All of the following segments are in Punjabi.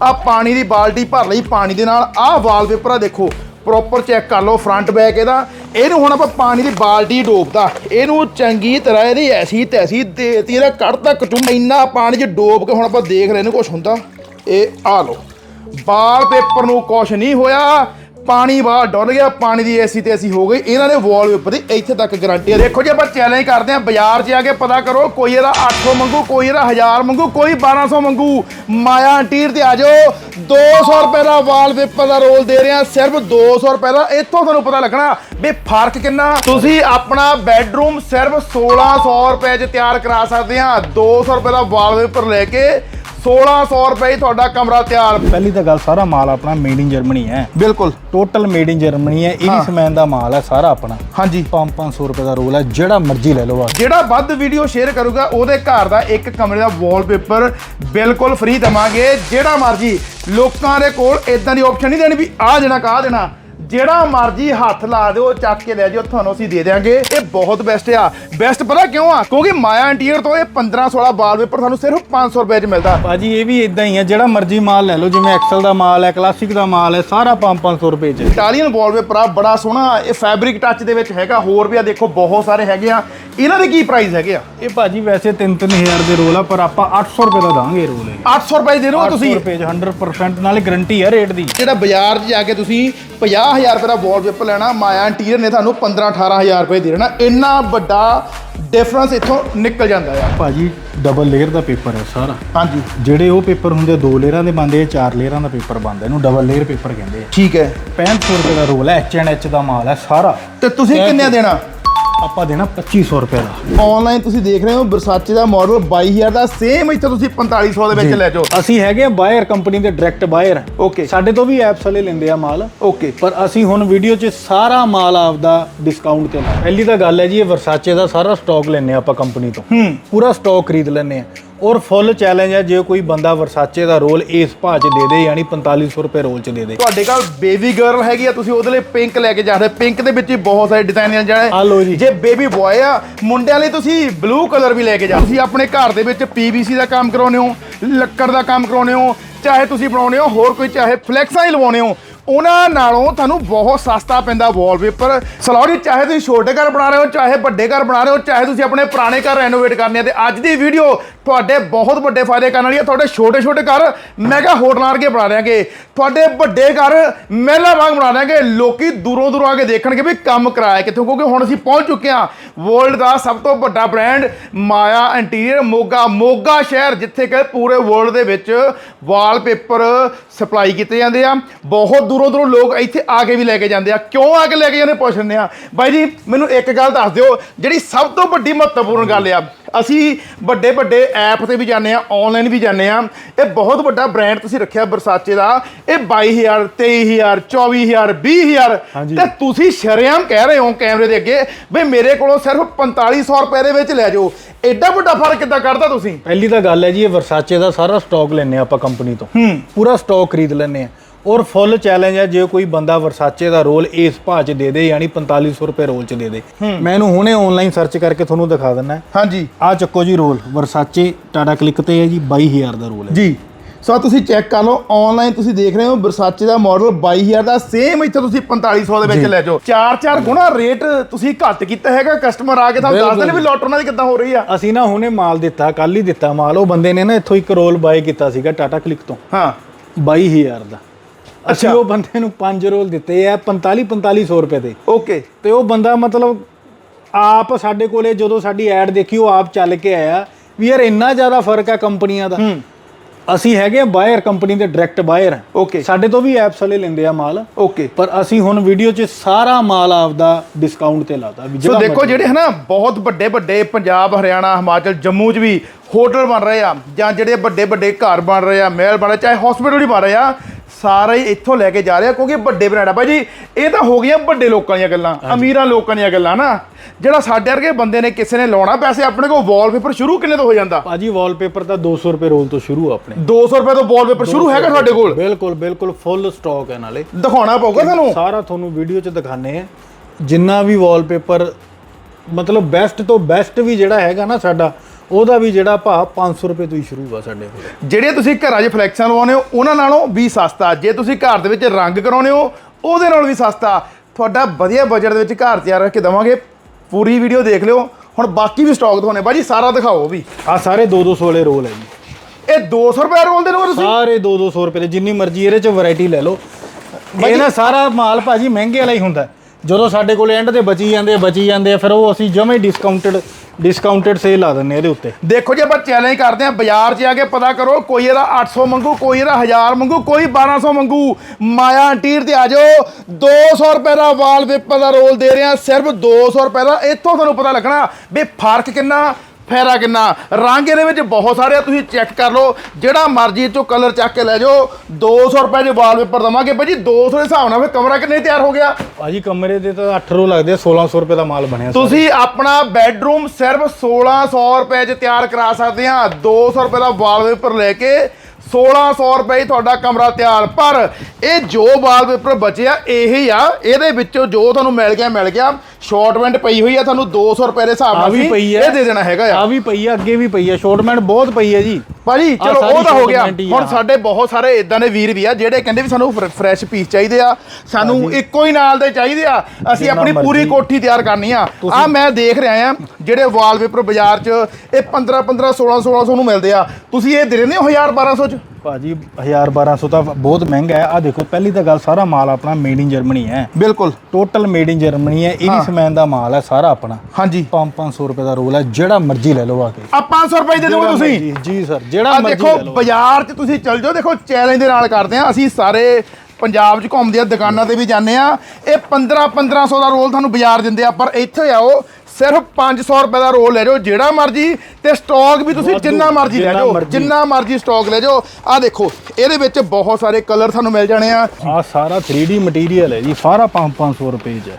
ਆ ਪਾਣੀ ਦੀ ਬਾਲਟੀ ਭਰ ਲਈ ਪਾਣੀ ਦੇ ਨਾਲ। ਆਹ ਵਾਲਪੇਪਰ ਆ ਦੇਖੋ ਪ੍ਰੋਪਰ ਚੈੱਕ ਕਰ ਲਓ ਫਰੰਟ ਬੈਕ ਇਹਦਾ। ਇਹਨੂੰ ਹੁਣ ਆਪਾਂ ਪਾਣੀ ਦੀ ਬਾਲਟੀ ਡੋਬਦਾ। ਇਹਨੂੰ ਚੰਗੀ ਤਰ੍ਹਾਂ ਇਹਦੀ ਐਸੀ ਤੈਸੀ ਦੇਤੀ ਇਹਦਾ ਕੱਢਤਾ ਕਟੂ। ਇੰਨਾ ਪਾਣੀ 'ਚ ਡੋਬ ਕੇ ਹੁਣ ਆਪਾਂ ਦੇਖ ਰਹੇ ਨੇ ਕੁਝ ਹੁੰਦਾ। ਇਹ ਆ ਲਓ। ਵਾਲਪੇਪਰ ਨੂੰ ਕੁਝ ਨਹੀਂ ਹੋਇਆ। ਪਾਣੀ ਬਾਹਰ ਡੁੱਲ ਗਿਆ, ਪਾਣੀ ਦੀ ਐਸੀ ਤੇ ਅਸੀਂ ਹੋ ਗਈ ਇਹਨਾਂ ਨੇ ਵਾਲਪੇਪਰ ਦੀ ਇੱਥੇ ਤੱਕ ਗਾਰੰਟੀ ਹੈ ਦੇਖੋ ਜੀ, ਆਪਾਂ ਚੈਲੰਜ ਕਰਦੇ ਹਾਂ, ਬਾਜ਼ਾਰ 'ਚ ਆ ਕੇ ਪਤਾ ਕਰੋ, ਕੋਈ ਇਹਦਾ 800 ਮੰਗੂ, ਕੋਈ ਇਹਦਾ 1000 ਮੰਗੂ, ਕੋਈ 1200 ਮੰਗੂ। ਮਾਇਆ ਅੰਟੀਰ ਤੇ ਆ ਜਾਓ। 200 ਰੁਪਏ ਦਾ ਵਾਲਪੇਪਰ ਦਾ ਰੋਲ ਦੇ ਰਹੇ ਆ ਸਿਰਫ 200 ਰੁਪਏ ਦਾ। ਇੱਥੋਂ ਤੁਹਾਨੂੰ ਪਤਾ ਲੱਗਣਾ ਵੀ ਫ਼ਰਕ ਕਿੰਨਾ। ਤੁਸੀਂ ਆਪਣਾ ਬੈੱਡਰੂਮ ਸਿਰਫ 1600 ਰੁਪਏ 'ਚ ਤਿਆਰ ਕਰਾ ਸਕਦੇ ਆ 200 ਰੁਪਏ ਦਾ ਵਾਲਪੇਪਰ ਲੈ ਕੇ 1600 ਰੁਪਏ ਤੁਹਾਡਾ ਕਮਰਾ ਤਿਆਰ। ਪਹਿਲੀ ਤਾਂ ਗੱਲ ਸਾਰਾ ਮਾਲ ਆਪਣਾ ਮੇਡ ਇਨ ਜਰਮਨੀ ਹੈ। ਬਿਲਕੁਲ। ਟੋਟਲ ਮੇਡ ਇਨ ਜਰਮਨੀ ਹੈ ਇਹ। ਵੀ ਸਮੈਨ ਦਾ ਮਾਲ ਹੈ ਸਾਰਾ ਆਪਣਾ। ਹਾਂਜੀ। 5-500 ਰੁਪਏ ਦਾ ਰੋਲ ਹੈ ਜਿਹੜਾ ਮਰਜ਼ੀ ਲੈ ਲਓ ਜਿਹੜਾ ਵੱਧ ਵੀਡੀਓ ਸ਼ੇਅਰ ਕਰੂਗਾ ਉਹਦੇ ਘਰ ਦਾ ਇੱਕ ਕਮਰੇ ਦਾ ਵਾਲਪੇਪਰ ਬਿਲਕੁਲ ਫ੍ਰੀ ਦਵਾਂਗੇ ਜਿਹੜਾ ਮਰਜ਼ੀ। ਲੋਕਾਂ ਦੇ ਕੋਲ ਇਦਾਂ ਦੀ ਆਪਸ਼ਨ ਨਹੀਂ ਦੇਣੀ ਵੀ ਆਹ ਦੇਣਾ ਕਾ ਦੇਣਾ। ਜਿਹੜਾ ਮਰਜ਼ੀ ਹੱਥ ਲਾ ਦਿਓ ਚੱਕ ਕੇ ਲੈ ਜਾਓ ਤੁਹਾਨੂੰ ਅਸੀਂ ਦੇ ਦੇਾਂਗੇ ਇਹ ਬਹੁਤ ਬੈਸਟ ਆ। ਬੈਸਟ ਪਤਾ ਕਿਉਂ ਆ? ਕਿਉਂਕਿ ਮਾਇਆ ਇੰਟੀਰੀਅਰ ਤੋਂ ਇਹ 15 16 ਵਾਲਪੇਪਰ ਤੁਹਾਨੂੰ ਸਿਰਫ 500 ਰੁਪਏ 'ਚ ਮਿਲਦਾ। ਭਾਜੀ ਇਹ ਵੀ ਇਦਾਂ ਹੀ ਹੈ ਜਿਹੜਾ ਮਰਜ਼ੀ ਮਾਲ ਲੈ ਲਓ ਜਿਵੇਂ ਐਕਸਲ ਦਾ ਮਾਲ ਹੈ ਕਲਾਸਿਕ ਦਾ ਮਾਲ ਹੈ ਸਾਰਾ 5-500 ਰੁਪਏ ਚ। ਇਟਾਲੀਅਨ ਵਾਲਪੇਪਰ ਆ ਬੜਾ ਸੋਹਣਾ। ਇਹ ਫੈਬਰਿਕ ਟੱਚ ਦੇ ਵਿੱਚ ਹੈਗਾ ਹੋਰ ਵੀ ਆ ਦੇਖੋ ਬਹੁਤ ਸਾਰੇ ਹੈਗੇ ਆ। ਇਹਨਾਂ ਦੇ ਕੀ ਪ੍ਰਾਈਸ ਹੈਗੇ ਆ? ਇਹ ਭਾਜੀ ਵੈਸੇ 3-3000 ਦੇ ਰੋਲ ਆ ਪਰ ਆਪਾਂ 800 ਰੁਪਏ ਦਾ ਦਾਂਗੇ ਰੋਲ ਇਹ। 800 ਰੁਪਏ ਦੇ ਰਹੇ ਹੋ 800 ਤੁਸੀਂ। ਰੁਪਏ ਚ 100% ਨਾਲੇ ਗਾਰੰਟੀ ਹੈ ਰੇਟ ਦੀ। ਜਿਹੜਾ ਬਾਜ਼ਾਰ 'ਚ ਜਾ ਕੇ ਤੁਸੀਂ 50000 ਰੁਪਏ ਦਾ ਵਾਲਪੇਪਰ ਲੈਣਾ ਮਾਇਆ ਇੰਟੀਰੀਅਰ ਨੇ ਤੁਹਾਨੂੰ 15 18000 ਰੁਪਏ ਦੇ ਦੇਣਾ। ਇੰਨਾ ਵੱਡਾ ਡਿਫਰੈਂਸ ਇੱਥੋਂ ਨਿਕਲ ਜਾਂਦਾ ਆ ਭਾਜੀ ਡਬਲ ਲੇਅਰ ਦਾ ਪੇਪਰ ਹੈ ਸਾਰਾ। ਹਾਂਜੀ। ਜਿਹੜੇ ਉਹ ਪੇਪਰ ਹੁੰਦੇ ਦੋ ਲੇਅਰਾਂ ਦੇ ਬਣਦੇ ਆ ਚਾਰ ਲੇਅਰਾਂ ਦਾ ਪੇਪਰ ਬਣਦਾ। ਇਹਨੂੰ ਡਬਲ ਲੇਅਰ ਪੇਪਰ ਕਹਿੰਦੇ ਆ। ਠੀਕ ਹੈ। 6500 ਰੁਪਏ ਦਾ ਰੋਲ ਹੈ ਐਚ ਐਂਡ ਐਚ ਦਾ ਮਾਲ ਹੈ ਸਾਰਾ। ਤੇ ਤੁਸੀਂ ਕਿੰਨੇ ਦੇਣਾ? ਆਪਾਂ ਦੇਣਾ 2500 ਰੁਪਏ ਦਾ। ਆਨਲਾਈਨ ਤੁਸੀਂ ਦੇਖ ਰਹੇ ਹੋ ਵਰਸਾਚੇ ਦਾ ਮਾਡਲ 22000 ਦਾ ਸੇਮ ਇੱਥੇ ਤੁਸੀਂ 4500 ਦੇ ਵਿੱਚ ਲੈ ਜਾਓ। ਅਸੀਂ ਹੈਗੇ ਆ ਬਾਇਰ ਕੰਪਨੀ ਦੇ ਡਾਇਰੈਕਟ ਬਾਇਰ Okay. ਸਾਡੇ ਤੋਂ ਵੀ ਐਪਸ ਵਾਲੇ ਲੈਂਦੇ ਆ ਮਾਲ। ਓਕੇ ਪਰ ਅਸੀਂ ਹੁਣ ਵੀਡੀਓ 'ਚ ਸਾਰਾ ਮਾਲ ਆਪਦਾ ਡਿਸਕਾਊਂਟ ਤੇ ਪਹਿਲੀ ਤਾਂ ਗੱਲ ਹੈ ਜੀ ਇਹ ਵਰਸਾਚੇ ਦਾ ਸਾਰਾ ਸਟਾਕ ਲੈਨੇ ਆਪਾਂ ਕੰਪਨੀ ਤੋਂ। ਹੂੰ। ਪੂਰਾ ਸਟਾਕ ਖਰੀਦ ਲੈਨੇ ਆ ਔਰ ਫੁੱਲ ਚੈਲੰਜ ਹੈ ਜੇ ਕੋਈ ਬੰਦਾ ਵਰਸਾਚੇ ਦਾ ਰੋਲ ਇਸ ਭਾਅ 'ਚ ਦੇ ਦੇ ਯਾਨੀ 4500 ਰੁਪਏ ਰੋਲ 'ਚ ਦੇ ਦੇ। ਤੁਹਾਡੇ ਕੋਲ ਬੇਬੀ ਗਰਲ ਹੈਗੀ ਆ ਤੁਸੀਂ ਉਹਦੇ ਲਈ ਪਿੰਕ ਲੈ ਕੇ ਜਾ ਸਕਦੇ ਪਿੰਕ ਦੇ ਵਿੱਚ ਹੀ ਬਹੁਤ ਸਾਰੇ ਡਿਜ਼ਾਈਨ ਆ ਆ ਜਿਹੜੇ ਲਓ ਜੀ। ਜੇ ਬੇਬੀ ਬॉय ਆ ਮੁੰਡਿਆਂ ਲਈ ਤੁਸੀਂ ਬਲੂ ਕਲਰ ਵੀ ਲੈ ਕੇ ਜਾ ਤੁਸੀਂ ਆਪਣੇ ਘਰ ਦੇ ਵਿੱਚ ਪੀਵੀਸੀ ਦਾ ਕੰਮ ਕਰਾਉਨੇ ਹੋ ਲੱਕੜ ਦਾ ਕੰਮ ਕਰਾਉਨੇ ਹੋ ਚਾਹੇ ਤੁਸੀਂ ਬਣਾਉਨੇ ਹੋ ਹੋਰ ਕੋਈ ਚਾਹੇ ਫਲੈਕਸਾਂ ਹੀ ਲਵਾਉਨੇ ਹੋ। ਉਹਨਾਂ ਨਾਲੋਂ ਤੁਹਾਨੂੰ ਬਹੁਤ ਸਸਤਾ ਪੈਂਦਾ ਵਾਲਪੇਪਰ ਸਲੌਰੀ ਚਾਹੇ ਤੁਸੀਂ ਛੋਟੇ ਘਰ ਬਣਾ ਰਹੇ ਹੋ, ਚਾਹੇ ਵੱਡੇ ਘਰ ਬਣਾ ਰਹੇ ਹੋ, ਚਾਹੇ ਤੁਸੀਂ ਆਪਣੇ ਪੁਰਾਣੇ ਘਰ ਰੈਨੋਵੇਟ ਕਰਨੇ ਆ, ਤੇ ਅੱਜ ਦੀ ਵੀਡੀਓ ਤੁਹਾਡੇ ਬਹੁਤ ਵੱਡੇ ਫਾਇਦੇ ਕਰਨ ਵਾਲੀ ਹੈ ਤੁਹਾਡੇ ਛੋਟੇ ਛੋਟੇ ਘਰ ਮੈਗਾ ਹੋਟਲਾਂ ਵਰਗੇ ਬਣਾ ਦਿਆਂਗੇ। ਤੁਹਾਡੇ ਵੱਡੇ ਘਰ ਮਹਿਲਾ ਵਾਂਗ ਬਣਾ ਦਿਆਂਗੇ। ਲੋਕੀ ਦੂਰੋਂ ਦੂਰੋਂ ਆ ਕੇ ਦੇਖਣਗੇ ਵੀ ਕੰਮ ਕਰਾਇਆ ਕਿੱਥੋਂ, ਕਿਉਂਕਿ ਹੁਣ ਅਸੀਂ ਪਹੁੰਚ ਚੁੱਕੇ ਹਾਂ ਵਰਲਡ ਦਾ ਸਭ ਤੋਂ ਵੱਡਾ ਬ੍ਰਾਂਡ ਮਾਇਆ ਇੰਟੀਰੀਅਰ ਮੋਗਾ। ਮੋਗਾ ਸ਼ਹਿਰ ਜਿੱਥੇ ਕਿ ਪੂਰੇ ਵਰਲਡ ਦੇ ਵਿੱਚ ਵਾਲਪੇਪਰ ਸਪਲਾਈ ਕੀਤੇ ਜਾਂਦੇ ਆ। ਬਹੁਤ ਦੂਰੋਂ ਦੂਰੋਂ ਲੋਕ ਇੱਥੇ ਆ ਕੇ ਵੀ ਲੈ ਕੇ ਜਾਂਦੇ ਆ। ਕਿਉਂ ਆ ਕੇ ਲੈ ਕੇ ਜਾਂਦੇ ਪੁੱਛਦੇ ਆ। ਬਾਈ ਜੀ ਮੈਨੂੰ ਇੱਕ ਗੱਲ ਦੱਸ ਦਿਓ ਜਿਹੜੀ ਸਭ ਤੋਂ ਵੱਡੀ ਮਹੱਤਵਪੂਰਨ ਗੱਲ ਆ ਅਸੀਂ ਵੱਡੇ ਵੱਡੇ ਐਪ ਤੇ ਵੀ ਜਾਂਦੇ ਆ ਆਨਲਾਈਨ ਵੀ ਜਾਂਦੇ ਆ। ਇਹ ਬਹੁਤ ਵੱਡਾ ਬ੍ਰਾਂਡ ਤੁਸੀਂ ਰੱਖਿਆ ਬਰਸਾਚੇ ਦਾ। ਇਹ 22000 23000 24000 20000 ਹਾਂਜੀ। ਤੇ ਤੁਸੀਂ ਸ਼ਰੇਆਮ ਕਹਿ ਰਹੇ ਹੋ ਕੈਮਰੇ ਦੇ ਅੱਗੇ ਵੀ ਮੇਰੇ ਕੋਲੋਂ ਸਿਰਫ 4500 ਰੁਪਏ ਦੇ ਵਿੱਚ ਲੈ ਜਾਓ। ਐਡਾ ਵੱਡਾ ਫ਼ਰਕ ਕਿੱਦਾਂ ਕੱਢਦਾ ਤੁਸੀਂ? ਪਹਿਲੀ ਤਾਂ ਗੱਲ ਹੈ ਜੀ ਇਹ ਵਰਸਾਚੇ ਦਾ ਸਾਰਾ ਸਟਾਕ ਲੈਨੇ ਆਪਾਂ ਕੰਪਨੀ ਤੋਂ। ਪੂਰਾ ਸਟਾਕ ਖਰੀਦ ਲੈਨੇ ਆ ਔਰ ਫੁੱਲ ਚੈਲੰਜ ਹੈ ਜੇ ਕੋਈ ਬੰਦਾ ਵਰਸਾਚੇ ਦਾ ਰੋਲ ਇਸ ਭਾਅ 'ਚ ਦੇ ਦੇ ਯਾਨੀ 4500 ਰੁਪਏ ਰੋਲ 'ਚ ਦੇ ਦੇ। ਮੈਂ ਇਹਨੂੰ ਹੁਣੇ ਆਨਲਾਈਨ ਸਰਚ ਕਰਕੇ ਤੁਹਾਨੂੰ ਦਿਖਾ ਦਿੰਦਾ। ਹਾਂਜੀ। ਆ ਚੱਕੋ ਜੀ ਰੋਲ ਵਰਸਾਚੇ ਟਾਟਾ ਕਲਿੱਕ ਤੇ ਹੈ ਜੀ 22000 ਦਾ ਰੋਲ ਹੈ। ਜੀ। ਸੋ ਤੁਸੀਂ ਚੈੱਕ ਕਰ ਲਓ ਆਨਲਾਈਨ ਤੁਸੀਂ ਦੇਖ ਰਹੇ ਹੋ ਬਰਸਾਚੇ ਦਾ ਮਾਡਲ 22000 ਦਾ ਸੇਮ ਇੱਥੇ ਤੁਸੀਂ 4500 ਦੇ ਵਿੱਚ ਲੈ ਜਾਓ। ਚਾਰ ਚਾਰ ਗੁਣਾ ਰੇਟ ਤੁਸੀਂ ਘੱਟ ਕੀਤਾ ਹੈਗਾ ਕਸਟਮਰ ਆ ਕੇ ਤੁਹਾਨੂੰ ਦੱਸਦੇ ਨੇ ਵੀ ਲੋਟ ਉਹਨਾਂ ਦੀ ਕਿੱਦਾਂ ਹੋ ਰਹੀ ਆ। ਅਸੀਂ ਨਾ ਹੁਣੇ ਮਾਲ ਦਿੱਤਾ ਕੱਲ ਹੀ ਦਿੱਤਾ ਮਾਲ ਉਹ ਬੰਦੇ ਨੇ ਨਾ ਇੱਥੋਂ ਇੱਕ ਰੋਲ ਬਾਏ ਕੀਤਾ ਸੀਗਾ ਟਾਟਾ ਕਲਿੱਕ ਤੋਂ। ਹਾਂ। 22000 ਦਾ। ਅਸੀਂ ਅੱਛਾ। ਉਹ ਬੰਦੇ ਨੂੰ ਪੰਜ ਰੋਲ ਦਿੱਤੇ ਆ 45 4500 ਰੁਪਏ ਦੇ। ਓਕੇ। ਤੇ ਉਹ ਬੰਦਾ ਮਤਲਬ ਆਪ ਸਾਡੇ ਕੋਲੇ ਜਦੋਂ ਸਾਡੀ ਐਡ ਦੇਖੀ ਉਹ ਆਪ ਚੱਲ ਕੇ ਆਇਆ ਵੀ ਯਾਰ ਇੰਨਾ ਜ਼ਿਆਦਾ ਫ਼ਰਕ ਹੈ ਕੰਪਨੀਆਂ ਦਾ। ਅਸੀਂ ਹੈਗੇ ਆ ਬਾਇਰ ਕੰਪਨੀ ਦੇ ਡਾਇਰੈਕਟ ਬਾਇਰ। ਓਕੇ। ਸਾਡੇ ਤੋਂ ਵੀ ਐਪਸ ਵਾਲੇ ਲੈਂਦੇ ਆ ਮਾਲ। ਓਕੇ। ਪਰ ਅਸੀਂ ਹੁਣ ਵੀਡੀਓ 'ਚ ਸਾਰਾ ਮਾਲ ਆਪਦਾ ਡਿਸਕਾਊਂਟ ਤੇ ਲਾਤਾ ਸੋ ਦੇਖੋ ਜਿਹੜੇ ਹਨਾ ਬਹੁਤ ਵੱਡੇ ਵੱਡੇ ਪੰਜਾਬ ਹਰਿਆਣਾ ਹਿਮਾਚਲ ਜੰਮੂ 'ਚ ਵੀ ਹੋਟਲ ਬਣ ਰਹੇ ਆ ਜਾਂ ਜਿਹੜੇ ਵੱਡੇ ਵੱਡੇ ਘਰ ਬਣ ਰਹੇ ਆ ਮਹਿਲ ਬਣ ਰਹੇ ਚਾਹੇ ਹਸਪੀਟਲ ਵੀ ਬਣ ਰਹੇ ਆ ਸਾਰੇ ਹੀ ਇੱਥੋਂ ਲੈ ਕੇ ਜਾ ਰਹੇ ਕਿਉਂਕਿ ਵੱਡੇ ਬ੍ਰਾਂਡ ਆ। ਭਾਈ ਜੀ ਇਹ ਤਾਂ ਹੋ ਗਈਆਂ ਵੱਡੇ ਲੋਕਾਂ ਦੀਆਂ ਗੱਲਾਂ ਅਮੀਰਾਂ ਲੋਕਾਂ ਦੀਆਂ ਗੱਲਾਂ ਨਾ। ਜਿਹੜਾ ਸਾਡੇ ਵਰਗੇ ਬੰਦੇ ਨੇ ਕਿਸੇ ਨੇ ਲਾਉਣਾ ਪੈਸੇ ਆਪਣੇ ਕੋਲ ਵਾਲਪੇਪਰ ਸ਼ੁਰੂ ਕਿੰਨੇ ਤੋਂ ਹੋ ਜਾਂਦਾ? ਭਾਜੀ ਵਾਲਪੇਪਰ ਤਾਂ 200 ਰੁਪਏ ਰੋਲ ਤੋਂ ਸ਼ੁਰੂ ਆ ਆਪਣੇ। 200 ਰੁਪਏ ਤੋਂ ਵਾਲਪੇਪਰ ਸ਼ੁਰੂ ਹੈਗਾ ਤੁਹਾਡੇ ਕੋਲ? ਬਿਲਕੁਲ ਬਿਲਕੁਲ ਫੁੱਲ ਸਟਾਕ ਹੈ ਨਾਲੇ। ਦਿਖਾਉਣਾ ਪਊਗਾ ਤੁਹਾਨੂੰ? ਸਾਰਾ ਤੁਹਾਨੂੰ ਵੀਡੀਓ 'ਚ ਦਿਖਾਣੇ ਆ ਜਿੰਨਾ ਵੀ ਵਾਲਪੇਪਰ ਮਤਲਬ ਬੈਸਟ ਤੋਂ ਬੈਸਟ ਵੀ ਜਿਹੜਾ ਹੈਗਾ ਨਾ ਸਾਡਾ ਉਹਦਾ ਵੀ ਜਿਹੜਾ ਭਾਅ 500 ਰੁਪਏ ਤੋਂ ਹੀ ਸ਼ੁਰੂ ਆ ਸਾਡੇ ਕੋਲ। ਜਿਹੜੇ ਤੁਸੀਂ ਘਰਾਂ 'ਚ ਫਲੈਕਸਾਂ ਲਵਾਉਂਦੇ ਹੋ ਉਹਨਾਂ ਨਾਲੋਂ ਵੀ ਸਸਤਾ। ਜੇ ਤੁਸੀਂ ਘਰ ਦੇ ਵਿੱਚ ਰੰਗ ਕਰਾਉਂਦੇ ਹੋ ਉਹਦੇ ਨਾਲ ਵੀ ਸਸਤਾ। ਤੁਹਾਡਾ ਵਧੀਆ ਬਜਟ ਦੇ ਵਿੱਚ ਘਰ ਤਿਆਰ ਕਰਕੇ ਦਵਾਂਗੇ। ਪੂਰੀ ਵੀਡੀਓ ਦੇਖ ਲਿਓ। ਹੁਣ ਬਾਕੀ ਵੀ ਸਟਾਕ ਦਿਖਾਉਣੇ ਬਾਜੀ ਸਾਰਾ ਦਿਖਾਓ ਵੀ। ਆ ਸਾਰੇ 2-200 ਵਾਲੇ ਰੋਲ ਹੈ ਜੀ। ਇਹ 200 ਰੁਪਏ ਰੋਲ ਦੇ ਲਓ ਤੁਸੀਂ? ਸਾਰੇ 2-200 ਰੁਪਏ ਦੇ ਜਿੰਨੀ ਮਰਜ਼ੀ ਇਹਦੇ ਚ ਵੈਰਾਈਟੀ ਲੈ ਲਓ। ਇਹ ਨਾ ਸਾਰਾ ਮਾਲ ਭਾਜੀ ਮਹਿੰਗੇ ਵਾਲਾ ਹੀ ਹੁੰਦਾ। ਜਦੋਂ ਸਾਡੇ ਕੋਲ ਐਂਡ ਤੇ ਬਚੀ ਜਾਂਦੇ ਬਚੀ ਜਾਂਦੇ ਆ ਫਿਰ ਉਹ ਅਸੀਂ ਜਮੇ ਡਿਸਕਾਊਂਟਡ ਡਿਸਕਾਊਂਟਡ ਸੇਲ ਲਾ ਦਿੰਨੇ ਇਹਦੇ ਉੱਤੇ। ਦੇਖੋ ਜੇ ਆਪਾਂ ਚੈਲੰਜ ਕਰਦੇ ਆ ਬਾਜ਼ਾਰ 'ਚ ਆ ਕੇ ਪਤਾ ਕਰੋ, ਕੋਈ ਇਹਦਾ 800 ਮੰਗੂ, ਕੋਈ ਇਹਦਾ 1000 ਮੰਗੂ, ਕੋਈ 1200 ਮੰਗੂ। ਮਾਇਆ ਅੰਟੀਰ ਤੇ ਆ ਜਾਓ 200 ਰੁਪਏ ਦਾ ਵਾਲਪੇਪਰ ਦਾ ਰੋਲ ਦੇ ਰਹੇ ਆ ਸਿਰਫ 200 ਰੁਪਏ ਦਾ। ਇੱਥੋਂ ਤੁਹਾਨੂੰ ਪਤਾ ਲੱਗਣਾ ਵੀ ਫ਼ਰਕ ਕਿੰਨਾ ਫੈਰਾ ਕਿੰਨਾ? ਰੰਗ ਇਹਦੇ ਵਿੱਚ ਬਹੁਤ ਸਾਰੇ ਆ ਤੁਸੀਂ ਚੈੱਕ ਕਰ ਲਓ। ਜਿਹੜਾ ਮਰਜ਼ੀ ਚੋਂ ਕਲਰ ਚੱਕ ਕੇ ਲੈ ਜਾਓ। 200 ਰੁਪਏ ਦੇ ਵਾਲਪੇਪਰ ਦਵਾਂਗੇ। ਭਾਜੀ 200 ਦੇ ਹਿਸਾਬ ਨਾਲ ਫਿਰ ਕਮਰਾ ਕਿੰਨੇ ਤਿਆਰ ਹੋ ਗਿਆ? ਭਾਜੀ ਕਮਰੇ ਦੇ ਤਾਂ 8 ਰੋ ਲੱਗਦੇ ਆ 1600 ਰੁਪਏ ਦਾ ਮਾਲ ਬਣਿਆ। ਤੁਸੀਂ ਆਪਣਾ ਬੈੱਡਰੂਮ ਸਿਰਫ 1600 ਰੁਪਏ 'ਚ ਤਿਆਰ ਕਰਾ ਸਕਦੇ ਆ। 200 ਰੁਪਏ ਦਾ ਵਾਲਪੇਪਰ ਲੈ ਕੇ 1600 ਰੁਪਏ ਤੁਹਾਡਾ ਕਮਰਾ ਤਿਆਰ। ਪਰ ਇਹ ਜੋ ਵਾਲਪੇਪਰ ਬਚਿਆ ਇਹੀ ਆ ਇਹਦੇ ਵਿੱਚੋਂ ਜੋ ਤੁਹਾਨੂੰ ਮਿਲ ਗਿਆ ਮਿਲ ਗਿਆ। ਸ਼ਾਰਟਮੈਂਟ ਪਈ ਹੋਈ ਆ ਤੁਹਾਨੂੰ 200 ਰੁਪਏ ਦੇ ਹਿਸਾਬ ਨਾਲ ਵੀ ਇਹ ਦੇ ਦੇਣਾ ਹੈਗਾ ਆ। ਆ ਵੀ ਪਈ ਆ ਅੱਗੇ ਵੀ ਪਈ ਆ। ਸ਼ਾਰਟਮੈਂਟ ਬਹੁਤ ਪਈ ਆ ਜੀ। ਭਾਜੀ ਚਲੋ ਉਹ ਤਾਂ ਹੋ ਗਿਆ। ਹੁਣ। ਸਾਡੇ ਬਹੁਤ ਸਾਰੇ ਇਦਾਂ ਦੇ ਵੀਰ ਵੀ ਆ ਜਿਹੜੇ ਕਹਿੰਦੇ ਵੀ ਸਾਨੂੰ ਫਰੈਸ਼ ਪੀਸ ਚਾਹੀਦੇ ਆ ਸਾਨੂੰ ਇੱਕੋ ਹੀ ਨਾਲ ਦੇ ਚਾਹੀਦੇ ਆ। ਅਸੀਂ ਆਪਣੀ ਪੂਰੀ। ਕੋਠੀ ਤਿਆਰ ਕਰਨੀ ਆ। ਆ ਮੈਂ ਦੇਖ ਰਿਹਾ ਆ ਜਿਹੜੇ ਵਾਲਪੇਪਰ ਬਾਜ਼ਾਰ 'ਚ ਇਹ 15 15 16 1600 ਨੂੰ ਮਿਲਦੇ ਆ। ਤੁਸੀਂ ਇਹ ਦੇ ਰਹੇ ਹੋ 1000 1200 'ਚ? ਭਾਜੀ 1000 1200 ਤਾਂ ਬਹੁਤ ਮਹਿੰਗਾ ਹੈ। ਆ ਦੇਖੋ ਪਹਿਲੀ ਤਾਂ ਗੱਲ ਸਾਰਾ ਮਾਲ ਆਪਣਾ ਮੇਡ ਇਨ ਜਰਮਨੀ ਹੈ। ਬਿਲਕੁਲ। ਟੋਟਲ ਮੇਡ ਇਨ ਜਰਮਨੀ ਹੈ। ਇਹੀ ਹਾਂ। ਸਮੈਨ ਦਾ ਮਾਲ ਹੈ ਸਾਰਾ ਆਪਣਾ। ਹਾਂਜੀ। 5-500 ਰੁਪਏ ਦਾ ਰੋਲ ਹੈ ਜਿਹੜਾ ਮਰਜ਼ੀ ਲੈ ਲਓ ਆ ਕੇ। ਆ 500 ਰੁਪਏ ਦੇ ਦੋਗੇ ਤੁਸੀਂ। ਜੀ ਸਰ ਜਿਹੜਾ ਮਰਜ਼ੀ ਦੇਖੋ ਲੈ ਲਓ। ਬਾਜ਼ਾਰ 'ਚ ਤੁਸੀਂ ਚੱਲ ਜਾਓ ਦੇਖੋ ਚੈਲੰਜ ਦੇ ਨਾਲ ਕਰਦੇ ਆ ਅਸੀਂ ਸਾਰੇ ਪੰਜਾਬ 'ਚ ਘੁੰਮਦੇ ਆ ਦੁਕਾਨਾਂ ਤੇ ਵੀ ਜਾਂਦੇ ਆ ਇਹ 15 1500 ਦਾ ਰੋਲ ਤੁਹਾਨੂੰ ਬਾਜ਼ਾਰ ਦਿੰਦੇ ਆ ਪਰ ਇੱਥੇ ਆਓ ਸਿਰਫ 500 ਰੁਪਏ ਦਾ ਰੋਲ ਲੈ ਜਾਓ ਜਿਹੜਾ ਮਰਜ਼ੀ ਤੇ ਸਟਾਕ ਵੀ ਤੁਸੀਂ ਜਿੰਨਾ ਮਰਜ਼ੀ ਲੈ ਜਾਓ। ਜਿੰਨਾ ਮਰਜ਼ੀ ਸਟਾਕ ਲੈ ਜਾਓ ਆ ਦੇਖੋ ਇਹਦੇ ਵਿੱਚ ਬਹੁਤ ਸਾਰੇ ਕਲਰ ਤੁਹਾਨੂੰ ਮਿਲ ਜਾਣੇ ਆ ਆ ਸਾਰਾ 3D ਮਟੀਰੀਅਲ ਹੈ ਜੀ ਸਾਰਾ 5-500 ਰੁਪਏ ਚ ਹੈ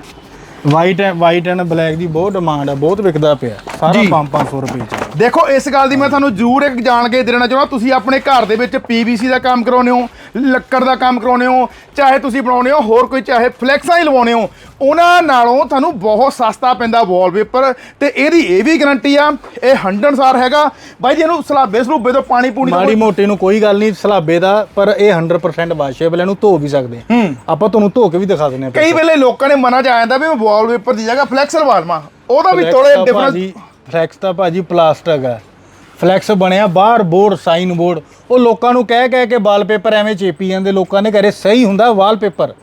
ਵਾਈਟ ਹੈ ਵਾਈਟ ਐਂਡ ਬਲੈਕ ਦੀ ਬਹੁਤ ਡਿਮਾਂਡ ਹੈ ਬਹੁਤ ਵਿਕਦਾ ਪਿਆ ਸਾਰਾ ਜੀ। 5-500 ਰੁਪਏ ਚ। ਦੇਖੋ ਇਸ ਗੱਲ ਦੀ ਮੈਂ ਤੁਹਾਨੂੰ ਜ਼ਰੂਰ ਇੱਕ ਜਾਣ ਕੇ ਦੇਣਾ ਚਾਹੁੰਦਾ ਤੁਸੀਂ ਆਪਣੇ ਘਰ ਦੇ ਵਿੱਚ PVC ਦਾ ਕੰਮ ਕਰਾਉਨੇ ਹੋ ਲੱਕੜ ਦਾ ਕੰਮ ਕਰਾਉਨੇ ਹੋ ਚਾਹੇ ਤੁਸੀਂ ਬਣਾਉਨੇ ਹੋ ਹੋਰ ਕੋਈ ਚਾਹੇ ਫਲੈਕਸਾਂ ਹੀ ਲਵਾਉਨੇ ਹੋ। ਉਹਨਾਂ ਨਾਲੋਂ ਤੁਹਾਨੂੰ ਬਹੁਤ ਸਸਤਾ ਪੈਂਦਾ ਵਾਲਪੇਪਰ ਤੇ ਇਹਦੀ ਇਹ ਵੀ ਗਾਰੰਟੀ ਆ ਇਹ ਹੰਡਣਸਾਰ ਹੈਗਾ। ਬਾਈ ਜੀ ਇਹਨੂੰ ਸਲਾਬੇ ਸਲੂਬੇ ਤੋਂ ਪਾਣੀ ਪੂਣੀ ਮਾੜੀ ਮੋਟੀ ਨੂੰ ਕੋਈ ਗੱਲ ਨਹੀਂ ਸਲਾਬੇ ਦਾ ਪਰ ਇਹ 100% ਵਾਸ਼ੇਬਲ ਇਹਨੂੰ ਧੋ ਵੀ ਸਕਦੇ ਆਪਾਂ ਤੁਹਾਨੂੰ ਧੋ ਕੇ ਵੀ ਦਿਖਾ ਦਿੰਦੇ ਆ ਕਈ ਵੇਲੇ ਲੋਕਾਂ ਨੇ ਮਨਾ ਚ ਆ ਜਾਂਦਾ ਵੀ ਮੈਂ ਵਾਲਪੇਪਰ ਦੀ ਜਗ੍ਹਾ ਫਲੈਕਸ ਲਵਾ ਲਵਾਂ ਉਹਦਾ ਵੀ ਥੋੜੇ ਡਿਫਰੈਂਸ ਫਲੈਕਸ ਤਾਂ ਭਾਜੀ ਪਲਾਸਟਿਕ ਹੈ ਫਲੈਕਸ ਬਣਿਆ ਬਾਹਰ ਬੋਰਡ ਸਾਈਨ ਬੋਰਡ ਉਹ ਲੋਕਾਂ ਨੂੰ ਕਹਿ ਕਹਿ ਕੇ ਵਾਲਪੇਪਰ ਐਵੇਂ ਚੇਪੀ ਜਾਂਦੇ ਲੋਕਾਂ ਨੇ ਘਰੇ ਸਹੀ ਹੁੰਦਾ ਵਾਲਪੇਪਰ।